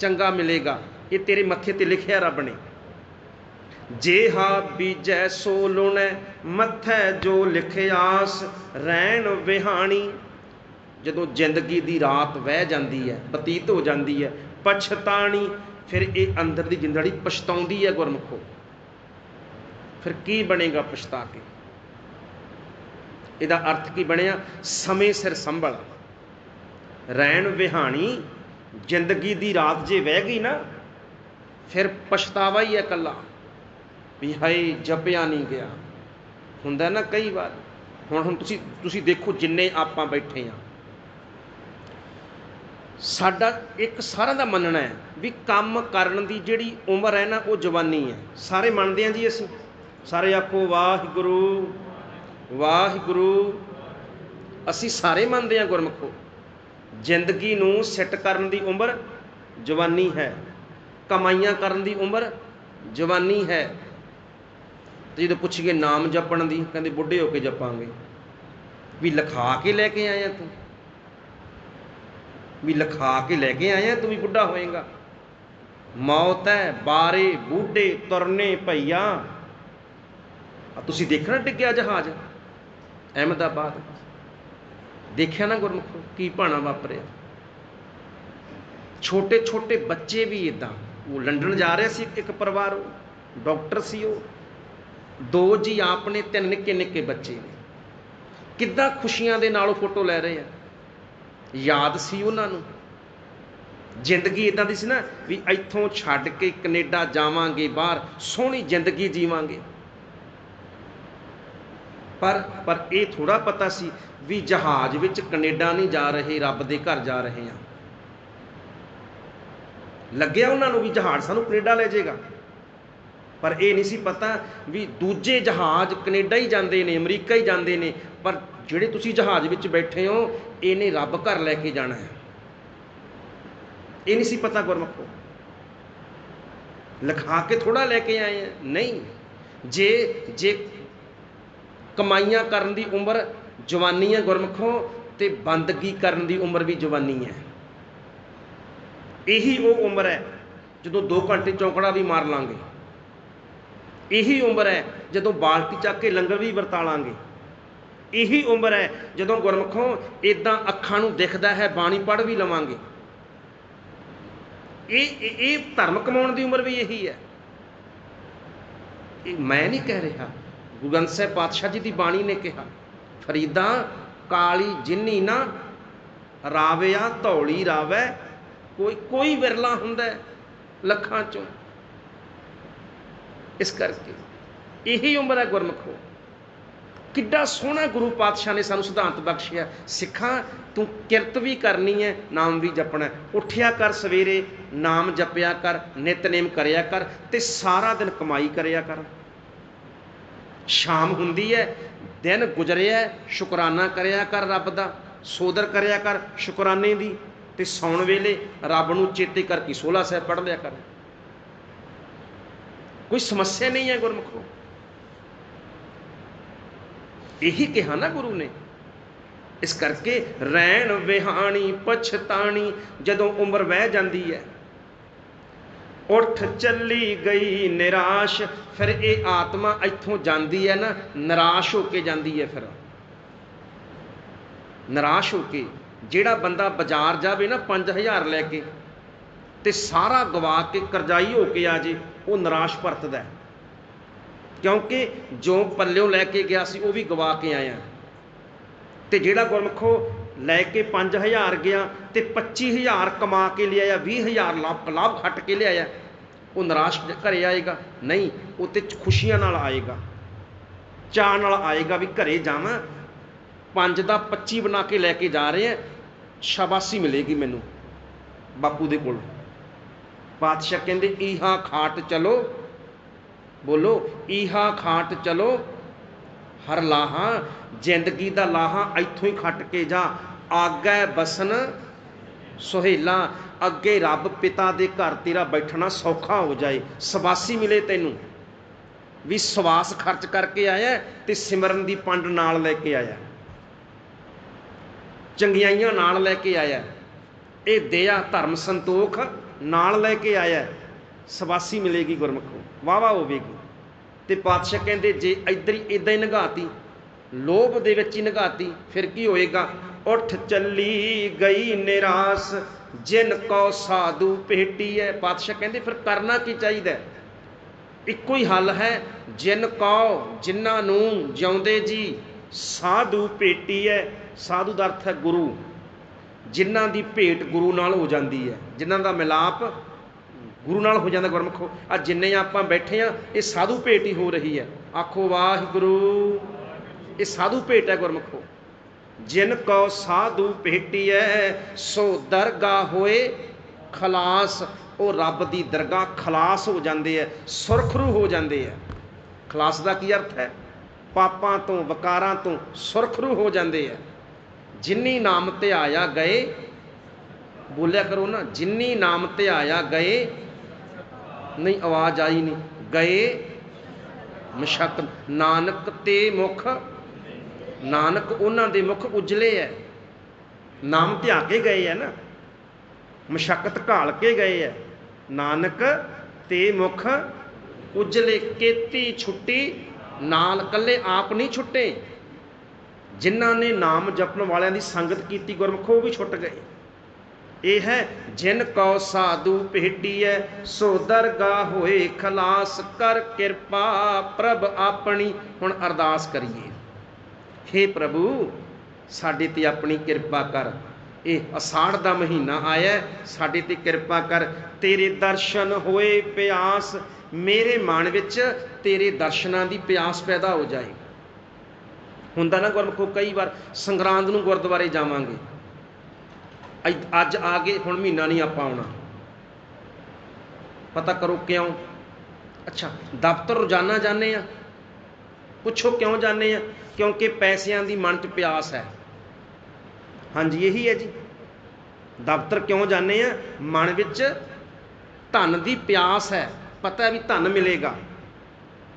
ਚੰਗਾ ਮਿਲੇਗਾ ਇਹ ਤੇਰੇ ਮੱਥੇ ਤੇ ਲਿਖਿਆ ਰੱਬ ਨੇ ਜੇਹਾ ਬੀਜੈ ਸੋ ਲੁਣੈ, ਮੱਥੈ ਜੋ ਲਿਖਿਆਸ ਰਹਿਣ ਵਿਹਾਣੀ। ਜਦੋਂ ਜ਼ਿੰਦਗੀ ਦੀ ਰਾਤ ਵਹਿ ਜਾਂਦੀ ਹੈ, ਬਤੀਤ ਹੋ ਜਾਂਦੀ ਹੈ, ਪਛਤਾਣੀ, ਫਿਰ ਇਹ ਅੰਦਰ ਦੀ ਜਿੰਦੜੀ ਪਛਤਾਉਂਦੀ ਹੈ ਗੁਰਮੁਖੋ। ਫਿਰ ਕੀ ਬਣੇਗਾ ਪਛਤਾ ਕੇ? ਇਹਦਾ ਅਰਥ ਕੀ ਬਣਿਆ? ਸਮੇਂ ਸਿਰ ਸੰਭਲ। ਰਹਿਣ ਵਿਹਾਣੀ, ਜ਼ਿੰਦਗੀ ਦੀ ਰਾਤ ਜੇ ਵਹਿ ਗਈ ਨਾ, ਫਿਰ ਪਛਤਾਵਾ ਹੀ ਹੈ ਇਕੱਲਾ। ਵੀ ਹਾਏ, ਜਪਿਆ ਨਹੀਂ ਗਿਆ। ਹੁੰਦਾ ਨਾ ਕਈ ਵਾਰ, ਹੁਣ ਹੁਣ ਤੁਸੀਂ ਤੁਸੀਂ ਦੇਖੋ ਜਿੰਨੇ ਆਪਾਂ ਬੈਠੇ ਆ। ਸਾਡਾ ਇੱਕ ਸਾਰਿਆਂ ਦਾ ਮੰਨਣਾ ਹੈ ਵੀ ਕੰਮ ਕਰਨ ਦੀ ਜਿਹੜੀ ਉਮਰ ਹੈ ਨਾ, ਉਹ ਜਵਾਨੀ ਹੈ। ਸਾਰੇ ਮੰਨਦੇ ਆ ਜੀ ਅਸੀਂ। ਸਾਰੇ ਆਖੋ, ਵਾਹਿਗੁਰੂ ਵਾਹਿਗੁਰੂ। ਅਸੀਂ ਸਾਰੇ ਮੰਨਦੇ ਆ ਗੁਰਮਖੋ। ਜ਼ਿੰਦਗੀ ਨੂੰ ਸੈੱਟ ਕਰਨ ਦੀ ਉਮਰ ਜਵਾਨੀ ਹੈ। ਕਮਾਈਆਂ ਕਰਨ ਦੀ ਉਮਰ ਜਵਾਨੀ ਹੈ। ਤੇ ਜਦੋਂ ਪੁੱਛੀਏ ਨਾਮ ਜਪਣ ਦੀ, ਕਹਿੰਦੇ ਬੁੱਢੇ ਹੋ ਕੇ ਜਪਾਂਗੇ। ਵੀ ਲਿਖਾ ਕੇ ਲੈ ਕੇ ਆਇਆ ਤੂੰ। ਵੀ ਲਿਖਾ ਕੇ ਲੈ ਕੇ ਆਇਆ ਤੂੰ ਵੀ ਬੁੱਢਾ ਹੋਏਗਾ। ਮੌਤ ਹੈ, ਬਾਰੇ ਬੁੱਢੇ ਤੁਰਨੇ ਭਈਆ। ਆ ਤੁਸੀਂ ਦੇਖਣਾ ਡਿੱਗਿਆ ਜਹਾਜ਼? ਅਹਿਮਦਾਬਾਦ ਦੇਖਿਆ ਨਾ ਗੁਰਮੁਖੋ, ਕੀ ਭਾਣਾ ਵਾਪਰਿਆ। ਛੋਟੇ ਛੋਟੇ ਬੱਚੇ ਵੀ ਇਦਾਂ ਉਹ ਲੰਡਨ ਜਾ ਰਿਹਾ ਸੀ ਇੱਕ ਪਰਿਵਾਰ। ਡਾਕਟਰ ਸੀ ਉਹ। ਦੋ ਜੀ ਆਪ ਨੇ ਤਿੰਨ ਨਿੱਕੇ ਨਿੱਕੇ ਬੱਚੇ ਨੇ। ਕਿੱਦਾਂ ਖੁਸ਼ੀਆਂ ਦੇ ਨਾਲ ਉਹ ਫੋਟੋ ਲੈ ਰਹੇ ਆ? ਯਾਦ ਸੀ ਉਹਨਾਂ ਨੂੰ? ਜ਼ਿੰਦਗੀ ਇਦਾਂ ਦੀ ਸੀ ਨਾ ਵੀ ਇੱਥੋਂ ਛੱਡ ਕੇ ਕੈਨੇਡਾ ਜਾਵਾਂਗੇ ਬਾਹਰ, ਸੋਹਣੀ ਜ਼ਿੰਦਗੀ ਜੀਵਾਂਗੇ। ਪਰ ਪਰ ਇਹ ਥੋੜਾ ਪਤਾ ਸੀ ਵੀ ਜਹਾਜ਼ ਵਿੱਚ ਕੈਨੇਡਾ ਨਹੀਂ ਜਾ ਰਹੇ, ਰੱਬ ਦੇ ਘਰ ਜਾ ਰਹੇ ਆ। ਲੱਗਿਆ ਉਹਨਾਂ ਨੂੰ ਵੀ ਜਹਾਜ਼ ਸਾਨੂੰ ਕੈਨੇਡਾ ਲੈ ਜਾਏਗਾ? ਪਰ ਇਹ ਨਹੀਂ ਸੀ ਪਤਾ ਵੀ ਦੂਜੇ ਜਹਾਜ਼ ਕੈਨੇਡਾ ਹੀ ਜਾਂਦੇ ਨੇ, ਅਮਰੀਕਾ ਹੀ ਜਾਂਦੇ ਨੇ, ਪਰ ਜਿਹੜੇ ਤੁਸੀਂ ਜਹਾਜ਼ ਵਿੱਚ ਬੈਠੇ ਹੋ, ਇਹਨੇ ਰੱਬ ਘਰ ਲੈ ਕੇ ਜਾਣਾ ਹੈ। ਇਹ ਨਹੀਂ ਸੀ ਪਤਾ ਗੁਰਮਖੋ। ਲਿਖਾ ਕੇ ਥੋੜਾ ਲੈ ਕੇ ਆਏ ਆ ਨਹੀਂ, ਜੇ ਜੇ ਕਮਾਈਆਂ ਕਰਨ ਦੀ ਉਮਰ ਜਵਾਨੀ ਹੈ ਗੁਰਮਖੋ, ਤੇ ਬੰਦਗੀ ਕਰਨ ਦੀ ਉਮਰ ਵੀ ਜਵਾਨੀ ਹੈ। ਇਹੀ ਉਹ ਉਮਰ ਹੈ ਜਦੋਂ 2 ਘੰਟੇ ਚੌਂਕੜਾ ਵੀ ਮਾਰ ਲਾਂਗੇ। ਇਹੀ ਉਮਰ ਹੈ ਜਦੋਂ ਬਾਲਟੀ ਚੱਕ ਕੇ ਲੰਗਰ ਵੀ ਵਰਤਾ ਲਾਂਗੇ। ਇਹੀ ਉਮਰ ਹੈ ਜਦੋਂ ਗੁਰਮਖੋਂ ਇਦਾਂ ਅੱਖਾਂ ਨੂੰ ਦਿਖਦਾ ਹੈ, ਬਾਣੀ ਪੜ੍ਹ ਵੀ ਲਵਾਂਗੇ। ਇਹ, ਇਹ- ਧਰਮ ਕਮਾਉਣ ਦੀ ਉਮਰ ਵੀ ਇਹੀ ਹੈ। ਇਹ ਮੈਂ ਨਹੀਂ ਕਹਿ ਰਿਹਾ। ਗੁਰੂ ਗ੍ਰੰਥ ਸਾਹਿਬ ਪਾਤਸ਼ਾਹ ਜੀ ਦੀ ਬਾਣੀ ਨੇ ਕਿਹਾ, ਫਰੀਦਾ ਕਾਲੀ ਜਿੰਨੀ ਨਾ ਰਾਵਿਆ ਧੌਲੀ ਰਾਵੈ, ਕੋਈ ਕੋਈ ਵਿਰਲਾ ਹੁੰਦਾ ਲੱਖਾਂ ਚੋਂ। ਇਸ ਕਰਕੇ। ਇਹੀ ਉਮਰ ਹੈ ਗੁਰਮਖੋ ਕਿੱਡਾ ਸੋਹਣਾ ਗੁਰੂ ਪਾਤਸ਼ਾਹ ਨੇ ਸਾਨੂੰ ਸਿਧਾਂਤ ਬਖਸ਼ਿਆ। ਸਿੱਖਾਂ, ਤੂੰ ਕਿਰਤ ਵੀ ਕਰਨੀ ਹੈ, ਨਾਮ ਵੀ ਜਪਣਾ ਉੱਠਿਆ ਕਰ ਸਵੇਰੇ, ਨਾਮ ਜਪਿਆ ਕਰ ਨਿਤਨੇਮ ਕਰਿਆ ਕਰ ਤੇ ਸਾਰਾ ਦਿਨ ਕਮਾਈ ਕਰਿਆ ਕਰ। ਸ਼ਾਮ ਹੁੰਦੀ ਹੈ, ਦਿਨ ਗੁਜ਼ਰਿਆ ਸ਼ੁਕਰਾਨਾ ਕਰਿਆ ਕਰ ਰੱਬ ਦਾ, ਸੋਦਰ ਕਰਿਆ ਕਰ ਸ਼ੁਕਰਾਨੇ ਦੀ ਤੇ ਸੌਣ ਵੇਲੇ ਰੱਬ ਨੂੰ ਚੇਤੇ ਕਰਕੇ ਸੋਲਾ ਸਾਹਿਬ ਪੜ੍ਹ ਲਿਆ ਕਰ। ਕੋਈ ਸਮੱਸਿਆ ਨਹੀਂ ਹੈ ਗੁਰਮੁਖੋ। ਇਹੀ ਕਿਹਾ ਨਾ ਗੁਰੂ ਨੇ। ਇਸ ਕਰਕੇ ਰਹਿਣ ਵਿਹਾਣੀ, ਪਛਤਾਣੀ, ਜਦੋਂ ਉਮਰ ਵਹਿ ਜਾਂਦੀ ਹੈ, ਉੱਠ ਚੱਲੀ ਗਈ ਨਿਰਾਸ਼, ਫਿਰ ਇਹ ਆਤਮਾ ਇੱਥੋਂ ਜਾਂਦੀ ਹੈ ਨਾ, ਨਿਰਾਸ਼ ਹੋ ਕੇ ਜਾਂਦੀ ਹੈ ਫਿਰ। ਨਿਰਾਸ਼ ਹੋ ਕੇ ਜਿਹੜਾ ਬੰਦਾ ਬਾਜ਼ਾਰ ਜਾਵੇ ਨਾ 5000 ਲੈ ਕੇ, ਤੇ ਸਾਰਾ ਗਵਾ ਕੇ ਕਰਜ਼ਾਈ ਹੋ ਕੇ ਆ ਜੇ। ਉਹ ਨਿਰਾਸ਼ ਪਰਤਦਾ ਕਿਉਂਕਿ ਜੋ ਪੱਲਿਓਂ ਲੈ ਕੇ ਗਿਆ ਸੀ, ਉਹ ਵੀ ਗਵਾ ਕੇ ਆਇਆ। ਤੇ ਜਿਹੜਾ ਗੁਰਮਖੋ ਲੈ ਕੇ 5000 ਗਿਆ ਤੇ 25000 ਕਮਾ ਕੇ ਲਿਆਇਆ 20000 ਲਾਭ ਲਾਭ ਖੱਟ ਕੇ ਲਿਆਇਆ, ਉਹ ਨਿਰਾਸ਼ ਘਰੇ ਆਏਗਾ? ਨਹੀਂ, ਉਹ ਤੇ ਖੁਸ਼ੀਆਂ ਨਾਲ ਆਏਗਾ। ਚਾਅ ਨਾਲ ਆਏਗਾ ਵੀ ਘਰੇ ਜਾਵਾਂ। 5 ਦਾ 25 ਬਣਾ ਕੇ ਲੈ ਕੇ ਜਾ ਰਹੇ ਆ, ਸ਼ਾਬਾਸ਼ੀ ਮਿਲੇਗੀ ਮੈਨੂੰ ਬਾਪੂ ਦੇ ਕੋਲ। ਪਾਤਸ਼ਾਹ ਕਹਿੰਦੇ, ਈਹਾ ਖਾਟ ਚਲੋ। ਬੋਲੋ, ਈਹਾ ਖਾਟ ਚਲੋ। ਹਰ ਲਾਹਾ, ਜ਼ਿੰਦਗੀ ਦਾ ਲਾਹਾ ਇੱਥੋਂ ਹੀ ਖੱਟ ਕੇ ਜਾ। ਆਗੈ ਬਸਨ ਸੁਹੇਲਾ, ਅੱਗੇ ਰੱਬ ਪਿਤਾ ਦੇ ਘਰ ਤੇਰਾ ਬੈਠਣਾ ਸੌਖਾ ਹੋ ਜਾਏ। ਸਵਾਸੀ ਮਿਲੇ ਤੈਨੂੰ। ਵੀ ਸਵਾਸ ਖਰਚ ਕਰਕੇ ਆਇਆ ਤੇ ਸਿਮਰਨ ਦੀ ਪੰਡ ਨਾਲ ਲੈ ਕੇ ਆਇਆ। ਚੰਗਿਆਈਆਂ ਨਾਲ ਲੈ ਕੇ ਆਇਆ। ਇਹ ਦਇਆ ਧਰਮ ਸੰਤੋਖ। ਨਾਲ ਲੈ ਕੇ ਆਇਆ, ਸਵਾਸੀ ਮਿਲੇਗੀ ਗੁਰਮਖੋ। ਵਾਵਾ ਹੋਵੇਗੀ। ਤੇ ਪਾਤਸ਼ਾਹ ਕਹਿੰਦੇ, ਜੇ ਇੱਧਰ ਹੀ ਇਦਾਂ ਹੀ ਨਿਗਾਤੀ, ਲੋਭ ਦੇ ਵਿੱਚ ਹੀ ਨਿਗਾਤੀ, ਫਿਰ ਕੀ ਹੋਏਗਾ? ਉੱਠ ਚੱਲੀ ਗਈ ਨਿਰਾਸ, ਜਿਨ ਕੋ ਸਾਧੂ ਭੇਟੀ ਹੈ ਪਾਤਸ਼ਾਹ ਕਹਿੰਦੇ, ਫਿਰ ਕਰਨਾ ਕੀ ਚਾਹੀਦਾ? ਇੱਕੋ ਹੀ ਹੱਲ ਹੈ, ਜਿਨ ਕੋ ਜਿਨ੍ਹਾਂ ਨੂੰ ਜਿਉਂਦੇ ਜੀ, ਸਾਧੂ ਭੇਟੀ ਹੈ ਸਾਧੂ ਦਾ ਅਰਥ ਹੈ ਗੁਰੂ। ਜਿਨ੍ਹਾਂ ਦੀ ਭੇਟ ਗੁਰੂ ਨਾਲ ਹੋ ਜਾਂਦੀ ਹੈ, ਜਿਨ੍ਹਾਂ ਦਾ ਮਿਲਾਪ ਗੁਰੂ ਨਾਲ ਹੋ ਜਾਂਦਾ ਗੁਰਮਖੋ ਆ ਜਿੰਨੇ ਆਪਾਂ ਬੈਠੇ ਆ ਇਹ ਸਾਧੂ ਭੇਟ ਹੀ ਹੋ ਰਹੀ ਹੈ। ਆਖੋ ਵਾਹਿਗੁਰੂ, ਇਹ ਸਾਧੂ ਭੇਟ ਹੈ ਗੁਰਮਖੋ ਜਿਨ ਕੋ ਸਾਧੂ ਭੇਟੀਐ, ਸੋ ਦਰਗਾ ਹੋਏ ਖਲਾਸ। ਉਹ ਰੱਬ ਦੀ ਦਰਗਾਹ ਖਲਾਸ ਹੋ ਜਾਂਦੇ ਐ ਸੁਰਖਰੂ ਹੋ ਜਾਂਦੇ ਐ ਖਲਾਸ ਦਾ ਕੀ ਅਰਥ ਹੈ? ਪਾਪਾਂ ਤੋਂ, ਵਕਾਰਾਂ ਤੋਂ ਸੁਰਖਰੂ ਹੋ ਜਾਂਦੇ ਐ ਜਿਨੀ ਨਾਮ ਤੇ ਆਇਆ ਗਏ, ਬੋਲਿਆ ਕਰੋ ਨਾ, ਜਿਨੀ ਨਾਮ ਤੇ ਆਇਆ ਗਏ, ਨਹੀਂ, ਆਵਾਜ਼ ਆਈ ਨਹੀਂ। ਗਏ ਮਸ਼ਕ, ਨਾਨਕ ਤੇ ਮੁਖ, ਨਾਨਕ ਉਹਨਾਂ ਦੇ ਮੁਖ ਉਜਲੇ ਐ। ਨਾਮ ਧਿਆ ਕੇ ਗਏ ਐ ਨਾ। ਮਸ਼ਕਤ ਘਾਲ ਕੇ ਗਏ ਐ। ਨਾਨਕ ਤੇ ਮੁਖ ਉਜਲੇ, ਕੇਤੀ ਛੁੱਟੀ, ਨਾਲ ਕੱਲੇ ਆਪ ਨਹੀਂ ਛੁੱਟੇ। ਜਿਨ੍ਹਾਂ ਨੇ ਨਾਮ ਜਪਣ ਵਾਲਿਆਂ ਦੀ ਸੰਗਤ ਕੀਤੀ, ਗੁਰਮੁਖੋ ਉਹ ਵੀ ਛੁੱਟ ਗਏ। ਇਹ ਹੈ, ਜਿਨ ਕਉ ਸਾਧੂ ਭੇਟੀਐ, ਸੋ ਦਰਗਾ ਹੋਏ ਖਲਾਸ ਕਰ ਕਿਰਪਾ, ਪ੍ਰਭ ਆਪਣੀ ਹੁਣ ਅਰਦਾਸ ਕਰੀਏ। हे ਪ੍ਰਭੂ, ਸਾਡੇ ਤੇ ਆਪਣੀ ਕਿਰਪਾ ਕਰ। ਇਹ ਅਸਾੜ ਦਾ ਮਹੀਨਾ ਆਇਆ, ਸਾਡੇ ਤੇ ਕਿਰਪਾ ਕਰ। ਤੇਰੇ ਦਰਸ਼ਨ ਹੋਏ ਪਿਆਸ, ਮੇਰੇ ਮਨ ਵਿੱਚ ਤੇਰੇ ਦਰਸ਼ਨਾਂ ਦੀ ਪਿਆਸ ਪੈਦਾ ਹੋ ਜਾਏ। ਹੁੰਦਾ ਨਾ ਗੁਰਮੁਖੋ ਕਈ ਵਾਰ ਸੰਗਰਾਂਦ ਨੂੰ ਗੁਰਦੁਆਰੇ ਜਾਵਾਂਗੇ। ਅੱਜ ਆ ਕੇ ਹੁਣ ਮਹੀਨਾ ਨਹੀਂ ਆਪਾਂ ਆਉਣਾ। ਪਤਾ ਕਰੋ ਕਿਉਂ? ਅੱਛਾ, ਦਫ਼ਤਰ ਰੋਜ਼ਾਨਾ ਜਾਂਦੇ ਆ ਪੁੱਛੋ ਕਿਉਂ ਜਾਂਦੇ ਆ ਕਿਉਂਕਿ ਪੈਸਿਆਂ ਦੀ ਮਨ 'ਚ ਪਿਆਸ ਹੈ। ਹਾਂਜੀ, ਇਹੀ ਹੈ ਜੀ। ਦਫ਼ਤਰ ਕਿਉਂ ਜਾਂਦੇ ਆ ਮਨ ਵਿੱਚ ਧਨ ਦੀ ਪਿਆਸ ਹੈ। ਪਤਾ ਵੀ ਧਨ ਮਿਲੇਗਾ।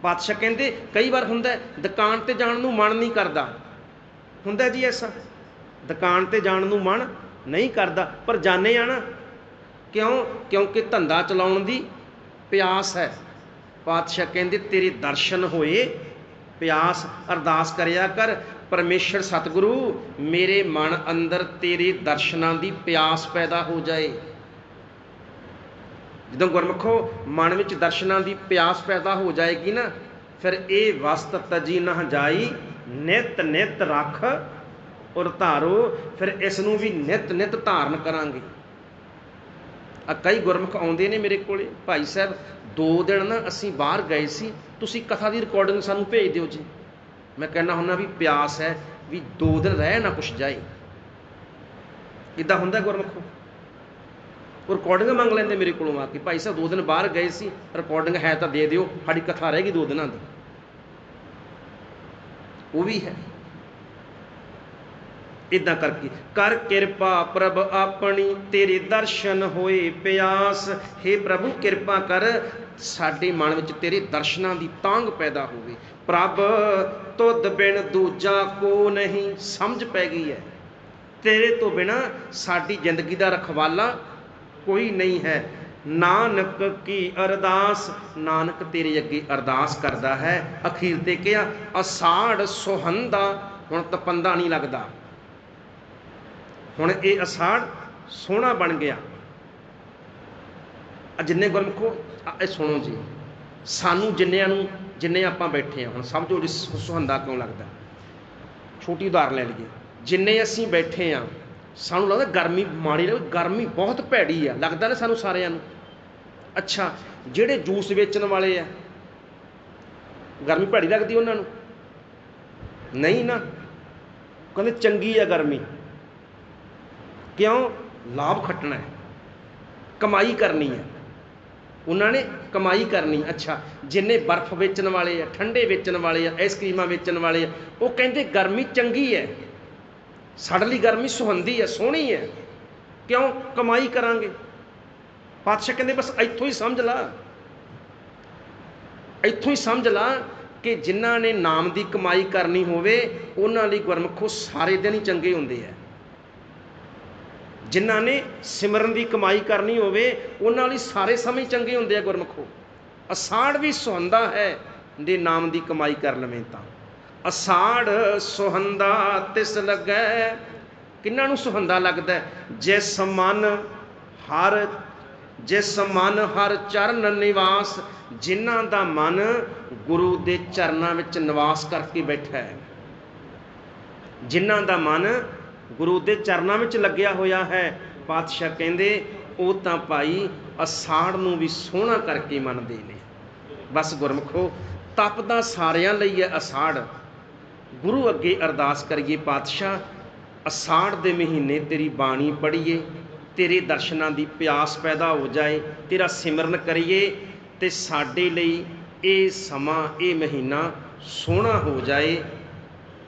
ਪਾਤਸ਼ਾਹ ਕਹਿੰਦੇ, ਕਈ ਵਾਰ ਹੁੰਦਾ ਦੁਕਾਨ ਤੇ ਜਾਣ ਨੂੰ ਮਨ ਨਹੀਂ ਕਰਦਾ। ਹੁੰਦਾ ਜੀ ਐਸਾ। ਦੁਕਾਨ ਤੇ ਜਾਣ ਨੂੰ ਮਨ ਨਹੀਂ ਕਰਦਾ। ਪਰ ਜਾਣੇ ਆ ਨਾ, ਕਿਉਂ? ਕਿਉਂਕਿ ਧੰਦਾ ਚਲਾਉਣ ਦੀ ਪਿਆਸ ਹੈ। ਪਾਤਸ਼ਾਹ ਕਹਿੰਦੇ, ਤੇਰੇ ਦਰਸ਼ਨ ਹੋਏ, ਪਿਆਸ ਅਰਦਾਸ ਕਰਿਆ ਕਰ। ਪਰਮੇਸ਼ਰ ਸਤਿਗੁਰੂ, ਮੇਰੇ ਮਨ ਅੰਦਰ ਤੇਰੇ ਦਰਸ਼ਨਾਂ ਦੀ ਪਿਆਸ ਪੈਦਾ ਹੋ ਜਾਏ। ਜਦੋਂ ਗੁਰਮਖੋ ਮਨ ਵਿੱਚ ਦਰਸ਼ਨਾਂ ਦੀ ਪਿਆਸ ਪੈਦਾ ਹੋ ਜਾਏਗੀ ਨਾ, ਫਿਰ ਇਹ ਵਸਤ ਤਜੀ ਨਾ ਜਾਈ, ਨਿਤ ਨਿਤ ਰੱਖ ਔਰ ਧਾਰੋ, ਫਿਰ ਇਸ ਨੂੰ ਵੀ ਨਿਤ ਨਿਤ ਧਾਰਨ ਕਰਾਂਗੇ। ਆ ਕਈ ਗੁਰਮੁਖ ਆਉਂਦੇ ਨੇ ਮੇਰੇ ਕੋਲੇ, ਭਾਈ ਸਾਹਿਬ, ਦੋ ਦਿਨ ਨਾ ਅਸੀਂ ਬਾਹਰ ਗਏ ਸੀ, ਤੁਸੀਂ ਕਥਾ ਦੀ ਰਿਕਾਰਡਿੰਗ ਸਾਨੂੰ ਭੇਜ ਦਿਓ ਜੀ। ਮੈਂ ਕਹਿੰਦਾ ਹੁੰਦਾ ਵੀ ਪਿਆਸ ਹੈ, ਵੀ ਦੋ ਦਿਨ ਰਹਿ ਨਾ ਕੁਛ ਜਾਏ। ਇਦਾਂ ਹੁੰਦਾ ਗੁਰਮੁਖੋ। ਉਹ ਰਿਕਾਰਡਿੰਗ ਮੰਗ ਲੈਂਦੇ ਮੇਰੇ ਕੋਲੋਂ ਆ ਕੇ। ਭਾਈ ਸਾਹਿਬ, ਦੋ ਦਿਨ ਬਾਹਰ ਗਏ ਸੀ ਰਿਕਾਰਡਿੰਗ ਹੈ ਤਾਂ ਦੇ ਦਿਓ, ਸਾਡੀ ਕਥਾ ਰਹੇਗੀ ਦੋ ਦਿਨਾਂ ਦੀ। ਉਹ ਵੀ ਹੈ। ਇਦਾਂ ਕਰਕੇ, ਕਰ ਕਿਰਪਾ ਪ੍ਰਭ ਆਪਣੀ, ਤੇਰੇ ਦਰਸ਼ਨ ਹੋਏ ਪਿਆਸ। हे ਪ੍ਰਭੂ, ਕਿਰਪਾ ਕਰ, ਸਾਡੇ ਮਨ ਵਿੱਚ ਤੇਰੇ ਦਰਸ਼ਨਾਂ ਦੀ ਤਾਂਗ ਪੈਦਾ ਹੋਵੇ। ਪ੍ਰਭ, ਤੁਧ ਬਿਨ ਦੂਜਾ ਕੋ ਨਹੀਂ, ਸਮਝ ਪੈ ਗਈ ਹੈ। ਤੇਰੇ ਤੋਂ ਬਿਨਾ ਸਾਡੀ ਜ਼ਿੰਦਗੀ ਦਾ ਰਖਵਾਲਾ ਕੋਈ ਨਹੀਂ ਹੈ। ਨਾਨਕ ਕੀ ਅਰਦਾਸ? ਨਾਨਕ ਤੇਰੇ ਅੱਗੇ ਅਰਦਾਸ ਕਰਦਾ ਹੈ। ਅਖੀਰ ਤੇ ਕਿਹਾ, ਅਸਾੜ ਸੁਹੰਦਾ। ਹੁਣ ਤਪੰਦਾ ਨਹੀਂ ਲੱਗਦਾ। ਹੁਣ ਇਹ ਅਸਾੜ ਸੋਹਣਾ ਬਣ ਗਿਆ। ਆ ਜਿੰਨੇ ਗੁਰਮਖੋ ਇਹ ਸੁਣੋ ਜੀ। ਸਾਨੂੰ ਜਿੰਨਿਆਂ ਨੂੰ, ਜਿੰਨੇ ਆਪਾਂ ਬੈਠੇ ਆ ਹੁਣ, ਸਮਝੋ ਜੀ, ਸੁਹੰਦਾ ਕਿਉਂ ਲੱਗਦਾ? ਛੋਟੀ ਉਦਾਹਰਨ ਲੈ ਲਈਏ। ਜਿੰਨੇ ਅਸੀਂ ਬੈਠੇ ਆ ਸਾਨੂੰ ਲੱਗਦਾ ਗਰਮੀ ਮਾੜੀ ਲੱਗ ਗਰਮੀ ਬਹੁਤ ਭੈੜੀ ਆ। ਲੱਗਦਾ ਨਾ ਸਾਨੂੰ ਸਾਰਿਆਂ ਨੂੰ। ਅੱਛਾ, ਜਿਹੜੇ ਜੂਸ ਵੇਚਣ ਵਾਲੇ ਆ, ਗਰਮੀ ਭੈੜੀ ਲੱਗਦੀ ਉਹਨਾਂ ਨੂੰ? ਨਹੀਂ ਨਾ। ਕਹਿੰਦੇ ਚੰਗੀ ਆ ਗਰਮੀ। ਕਿਉਂ? ਲਾਭ ਖੱਟਣਾ ਹੈ। ਕਮਾਈ ਕਰਨੀ ਹੈ। ਉਹਨਾਂ ਨੇ ਕਮਾਈ ਕਰਨੀ। ਅੱਛਾ, ਜਿੰਨੇ ਬਰਫ਼ ਵੇਚਣ ਵਾਲੇ ਆ, ਠੰਡੇ ਵੇਚਣ ਵਾਲੇ ਆ ਆਈਸਕ੍ਰੀਮਾਂ ਵੇਚਣ ਵਾਲੇ ਆ, ਉਹ ਕਹਿੰਦੇ ਗਰਮੀ ਚੰਗੀ ਹੈ। ਸਾਡੇ ਲਈ ਗਰਮੀ ਸੁਹੰਦੀ ਹੈ, ਸੋਹਣੀ ਹੈ। ਕਿਉਂ? ਕਮਾਈ ਕਰਾਂਗੇ। ਪਾਤਸ਼ਾਹ ਕਹਿੰਦੇ, ਬਸ ਇੱਥੋਂ ਹੀ ਸਮਝ ਲਾ। ਇੱਥੋਂ ਹੀ ਸਮਝ ਲਾ ਕਿ ਜਿਨ੍ਹਾਂ ਨੇ ਨਾਮ ਦੀ ਕਮਾਈ ਕਰਨੀ ਹੋਵੇ, ਉਹਨਾਂ ਲਈ ਗੁਰਮਖੋ ਸਾਰੇ ਦਿਨ ਹੀ ਚੰਗੇ ਹੁੰਦੇ ਆ। ਜਿਨ੍ਹਾਂ ਨੇ ਸਿਮਰਨ ਦੀ ਕਮਾਈ ਕਰਨੀ ਹੋਵੇ, ਉਹਨਾਂ ਲਈ ਸਾਰੇ ਸਮੇਂ ਚੰਗੇ ਹੁੰਦੇ ਆ ਗੁਰਮਖੋ। ਅਸਾੜ ਵੀ ਸੁਹੰਦਾ ਹੈ ਦੇ ਨਾਮ ਦੀ ਕਮਾਈ ਕਰ ਲਵੇਂ ਤਾਂ। ਅਸਾੜ ਸੁਹੰਦਾ ਤਿਸ ਲੱਗੈ। ਕਿੰਨਾਂ ਨੂੰ ਸੁਹੰਦਾ ਲੱਗਦਾ ਜਿਸ ਮਨ ਹਰ, ਜਿਸ ਮਨ ਹਰ ਚਰਨ ਨਿਵਾਸ, ਜਿਨ੍ਹਾਂ ਦਾ ਮਨ ਗੁਰੂ ਦੇ ਚਰਨਾਂ ਵਿੱਚ ਨਿਵਾਸ ਕਰਕੇ ਬੈਠਾ ਹੈ। ਜਿਨ੍ਹਾਂ ਦਾ ਮਨ ਗੁਰੂ ਦੇ ਚਰਨਾਂ ਵਿੱਚ ਲੱਗਿਆ ਹੋਇਆ ਹੈ। ਪਾਤਸ਼ਾਹ ਕਹਿੰਦੇ, ਉਹ ਤਾਂ ਭਾਈ ਅਸਾੜ ਨੂੰ ਵੀ ਸੋਹਣਾ ਕਰਕੇ ਮੰਨਦੇ ਨੇ। ਬਸ ਗੁਰਮਖੋ ਤਪਦਾ ਸਾਰਿਆਂ ਲਈ ਹੈ ਅਸਾੜ। ਗੁਰੂ ਅੱਗੇ ਅਰਦਾਸ ਕਰੀਏ, ਪਾਤਸ਼ਾਹ, ਅਸਾੜ ਦੇ ਮਹੀਨੇ ਤੇਰੀ ਬਾਣੀ ਪੜ੍ਹੀਏ, ਤੇਰੇ ਦਰਸ਼ਨਾਂ ਦੀ ਪਿਆਸ ਪੈਦਾ ਹੋ ਜਾਏ, ਤੇਰਾ ਸਿਮਰਨ ਕਰੀਏ ਤੇ ਸਾਡੇ ਲਈ ਇਹ ਸਮਾਂ, ਇਹ ਮਹੀਨਾ ਸੋਹਣਾ ਹੋ ਜਾਏ।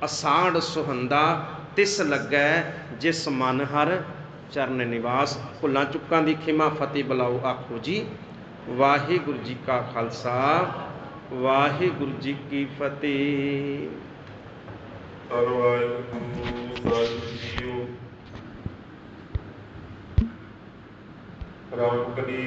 ਅਸਾੜ ਸੁਹੰਦਾ ਤਿਸ ਲੱਗੈ, ਜਿਸ ਮਨ ਹਰ ਚਰਨ ਨਿਵਾਸ। ਭੁੱਲਾਂ ਚੁੱਕਾਂ ਦੀ ਖਿਮਾ ਫਤਿਹ ਬੁਲਾਓ ਆਖੋ ਜੀ। ਵਾਹਿਗੁਰੂ ਜੀ ਕਾ ਖਾਲਸਾ, ਵਾਹਿਗੁਰੂ ਜੀ ਕੀ ਫਤਿਹ। ਵਾਹਿਗੁਰੂ ਸਾਹਿਬ ਜੀਓ ਰਾਮ ਕਲੀ